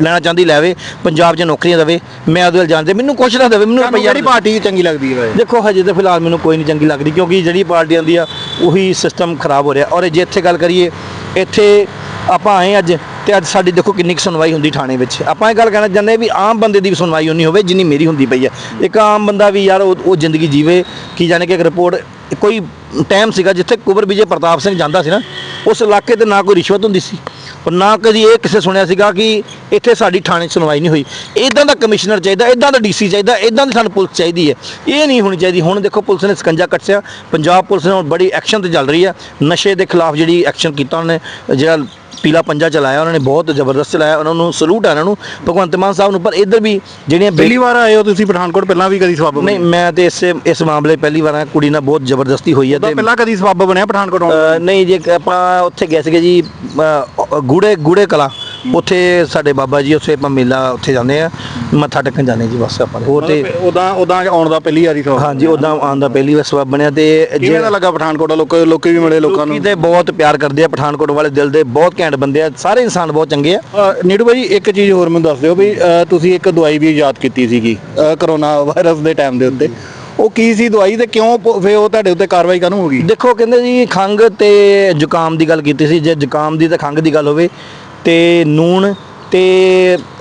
ਲੈਣਾ ਚਾਹੁੰਦੀ ਲੈਵੇ ਪੰਜਾਬ 'ਚ ਨੌਕਰੀਆਂ ਦੇਵੇ ਮੈਂ ਉਹਦੇ ਵੱਲ ਜਾਣਦੇ ਮੈਨੂੰ ਕੁਛ ਨਾ ਦੇਵੇ ਮੈਨੂੰ ਰੁਪਈਆ ਕਿਹੜੀ ਪਾਰਟੀ ਚੰਗੀ ਲੱਗਦੀ ਹੈ ਦੇਖੋ ਹਜੇ ਤਾਂ ਫਿਲਹਾਲ ਮੈਨੂੰ ਕੋਈ ਨਹੀਂ ਚੰਗੀ ਲੱਗਦੀ ਕਿਉਂਕਿ ਜਿਹੜੀ ਪਾਰਟੀ ਆਂਦੀ ਆ ਉਹੀ ਸਿਸਟਮ ਖਰਾਬ ਹੋ ਰਿਹਾ। ਔਰ ਜੇ ਇੱਥੇ ਗੱਲ ਕਰੀਏ ਇੱਥੇ ਆਪਾਂ ਆਏ ਅੱਜ ਤੇ ਅੱਜ ਸਾਡੀ ਦੇਖੋ ਕਿੰਨੀ ਕੁ ਸੁਣਵਾਈ ਹੁੰਦੀ ਥਾਣੇ ਵਿੱਚ। ਆਪਾਂ ਇਹ ਗੱਲ ਕਹਿਣਾ ਚਾਹੁੰਦੇ ਵੀ ਆਮ ਬੰਦੇ ਦੀ ਵੀ ਸੁਣਵਾਈ ਉਨੀ ਹੋਵੇ ਜਿੰਨੀ ਮੇਰੀ ਹੁੰਦੀ ਪਈ ਹੈ। ਇੱਕ ਆਮ ਬੰਦਾ ਵੀ ਯਾਰ ਉਹ ਉਹ ਜ਼ਿੰਦਗੀ ਜੀਵੇ, ਕੀ ਜਾਣੇ ਕਿ ਇੱਕ ਰਿਪੋਰਟ ਕੋਈ ਟਾਈਮ ਸੀਗਾ ਜਿੱਥੇ ਕੁਬਰ ਵਿਜੇ ਪ੍ਰਤਾਪ ਸਿੰਘ ਜਾਂਦਾ ਸੀ ਨਾ, ਉਸ ਇਲਾਕੇ ਤੇ ਨਾ ਕੋਈ ਰਿਸ਼ਵਤ ਹੁੰਦੀ ਸੀ। ਔਰ ਨਾ ਕਦੀ ਇਹ ਕਿਸੇ ਸੁਣਿਆ ਸੀਗਾ ਕਿ ਇੱਥੇ ਸਾਡੀ ਥਾਣੇ 'ਚ ਸੁਣਵਾਈ ਨਹੀਂ ਹੋਈ। ਇਦਾਂ ਦਾ ਕਮਿਸ਼ਨਰ ਚਾਹੀਦਾ ਇਦਾਂ ਦਾ ਡੀਸੀ ਚਾਹੀਦਾ ਇਦਾਂ ਦੀ ਸਾਨੂੰ ਪੁਲਿਸ ਚਾਹੀਦੀ ਹੈ। ਇਹ ਨਹੀਂ ਹੋਣੀ ਚਾਹੀਦੀ। ਹੁਣ ਦੇਖੋ ਪੁਲਿਸ ਨੇ ਸਕੰਜਾ ਕੱਟਿਆ। ਪੰਜਾਬ ਪੁਲਿਸ ਨੇ ਹੁਣ ਬੜੀ ਐਕਸ਼ਨ ਤੇ ਚੱਲ ਰਹੀ ਹੈ। ਨਸ਼ੇ ਦੇ ਖਿਲਾਫ ਜਿਹੜੀ ਐਕਸ਼ਨ ਕੀਤਾ ਉਹਨੇ, ਜਿਹੜਾ ਪੀਲਾ ਪੰਜਾ ਚਲਾਇਆ ਉਹਨਾਂ ਨੇ ਬਹੁਤ ਜ਼ਬਰਦਸਤ ਚਲਾਇਆ ਉਹਨਾਂ ਨੂੰ ਸਲੂਟ ਹੈ ਉਹਨਾਂ ਨੂੰ ਭਗਵੰਤ ਮਾਨ ਸਾਹਿਬ ਨੂੰ ਪਰ ਇੱਧਰ ਵੀ ਜਿਹੜੀਆਂ ਪਹਿਲੀ ਵਾਰ ਆਏ ਹੋ ਤੁਸੀਂ ਪਠਾਨਕੋਟ ਪਹਿਲਾਂ ਵੀ ਕਦੀ ਸਬੱਬ ਨਹੀਂ ਮੈਂ ਤੇ ਇਸ ਇਸ ਮਾਮਲੇ ਪਹਿਲੀ ਵਾਰ ਆਇਆ ਕੁੜੀ ਨਾਲ ਬਹੁਤ ਜ਼ਬਰਦਸਤੀ ਹੋਈ ਹੈ ਤਾਂ ਪਹਿਲਾਂ ਕਦੀ ਸਬੱਬ ਬਣਿਆ ਪਠਾਨਕੋਟ ਨਹੀਂ ਜੇ ਆਪਾਂ ਉੱਥੇ ਗਏ ਸੀਗੇ ਜੀ ਗੂੜੇ ਗੂੜੇ ਕਲਾ ਉੱਥੇ ਸਾਡੇ ਬਾਬਾ ਜੀ ਉੱਥੇ ਆਪਾਂ ਮੇਲਾ ਉੱਥੇ ਜਾਂਦੇ ਆ ਮੱਥਾ ਟੇਕਣ ਜਾਂਦੇ ਜੀ ਬਸ ਆਪਾਂ ਹੋਰ ਤੇ ਉਦਾਂ ਉਦਾਂ ਆਉਣ ਦਾ ਪਹਿਲੀ ਵਾਰੀ ਸਬੱਬ ਹਾਂਜੀ ਉਦਾਂ ਆਉਣ ਦਾ ਪਹਿਲੀ ਵਾਰ ਸਬਬ ਬਣਿਆ ਤੇ ਕਿਵੇਂ ਦਾ ਲੱਗਾ ਪਠਾਨਕੋਟ ਲੋਕ ਲੋਕੀ ਵੀ ਮਿਲੇ ਲੋਕਾਂ ਨੂੰ। ਲੋਕੀ ਤੇ ਬਹੁਤ ਪਿਆਰ ਕਰਦੇ ਆ ਪਠਾਨਕੋਟ ਵਾਲੇ ਦਿਲ ਦੇ ਬਹੁਤ ਘੈਂਟ ਬੰਦੇ ਆ ਸਾਰੇ ਇਨਸਾਨ ਬਹੁਤ ਚੰਗੇ ਆ। ਨੀਟੂ ਭਾਜੀ ਇੱਕ ਚੀਜ਼ ਹੋਰ ਮੈਨੂੰ ਦੱਸ ਦਿਓ ਵੀ ਤੁਸੀਂ ਇੱਕ ਦਵਾਈ ਵੀ ਇਜਾਦ ਕੀਤੀ ਸੀਗੀ ਕਰੋਨਾ ਵਾਇਰਸ ਦੇ ਟਾਈਮ ਦੇ ਉੱਤੇ। ਉਹ ਕੀ ਸੀ ਦਵਾਈ ਤੇ ਕਿਉਂ ਫਿਰ ਉਹ ਤੁਹਾਡੇ ਉੱਤੇ ਕਾਰਵਾਈ ਕਾਹਨੂੰ ਹੋ ਗਈ? ਦੇਖੋ ਕਹਿੰਦੇ ਜੀ ਖੰਗ ਤੇ ਜ਼ੁਕਾਮ ਦੀ ਗੱਲ ਕੀਤੀ ਸੀ ਜੇ ਜ਼ੁਕਾਮ ਦੀ ਤੇ ਖੰਗ ਦੀ ਗੱਲ ਹੋਵੇ ਤੇ ਨੂਣ ਤੇ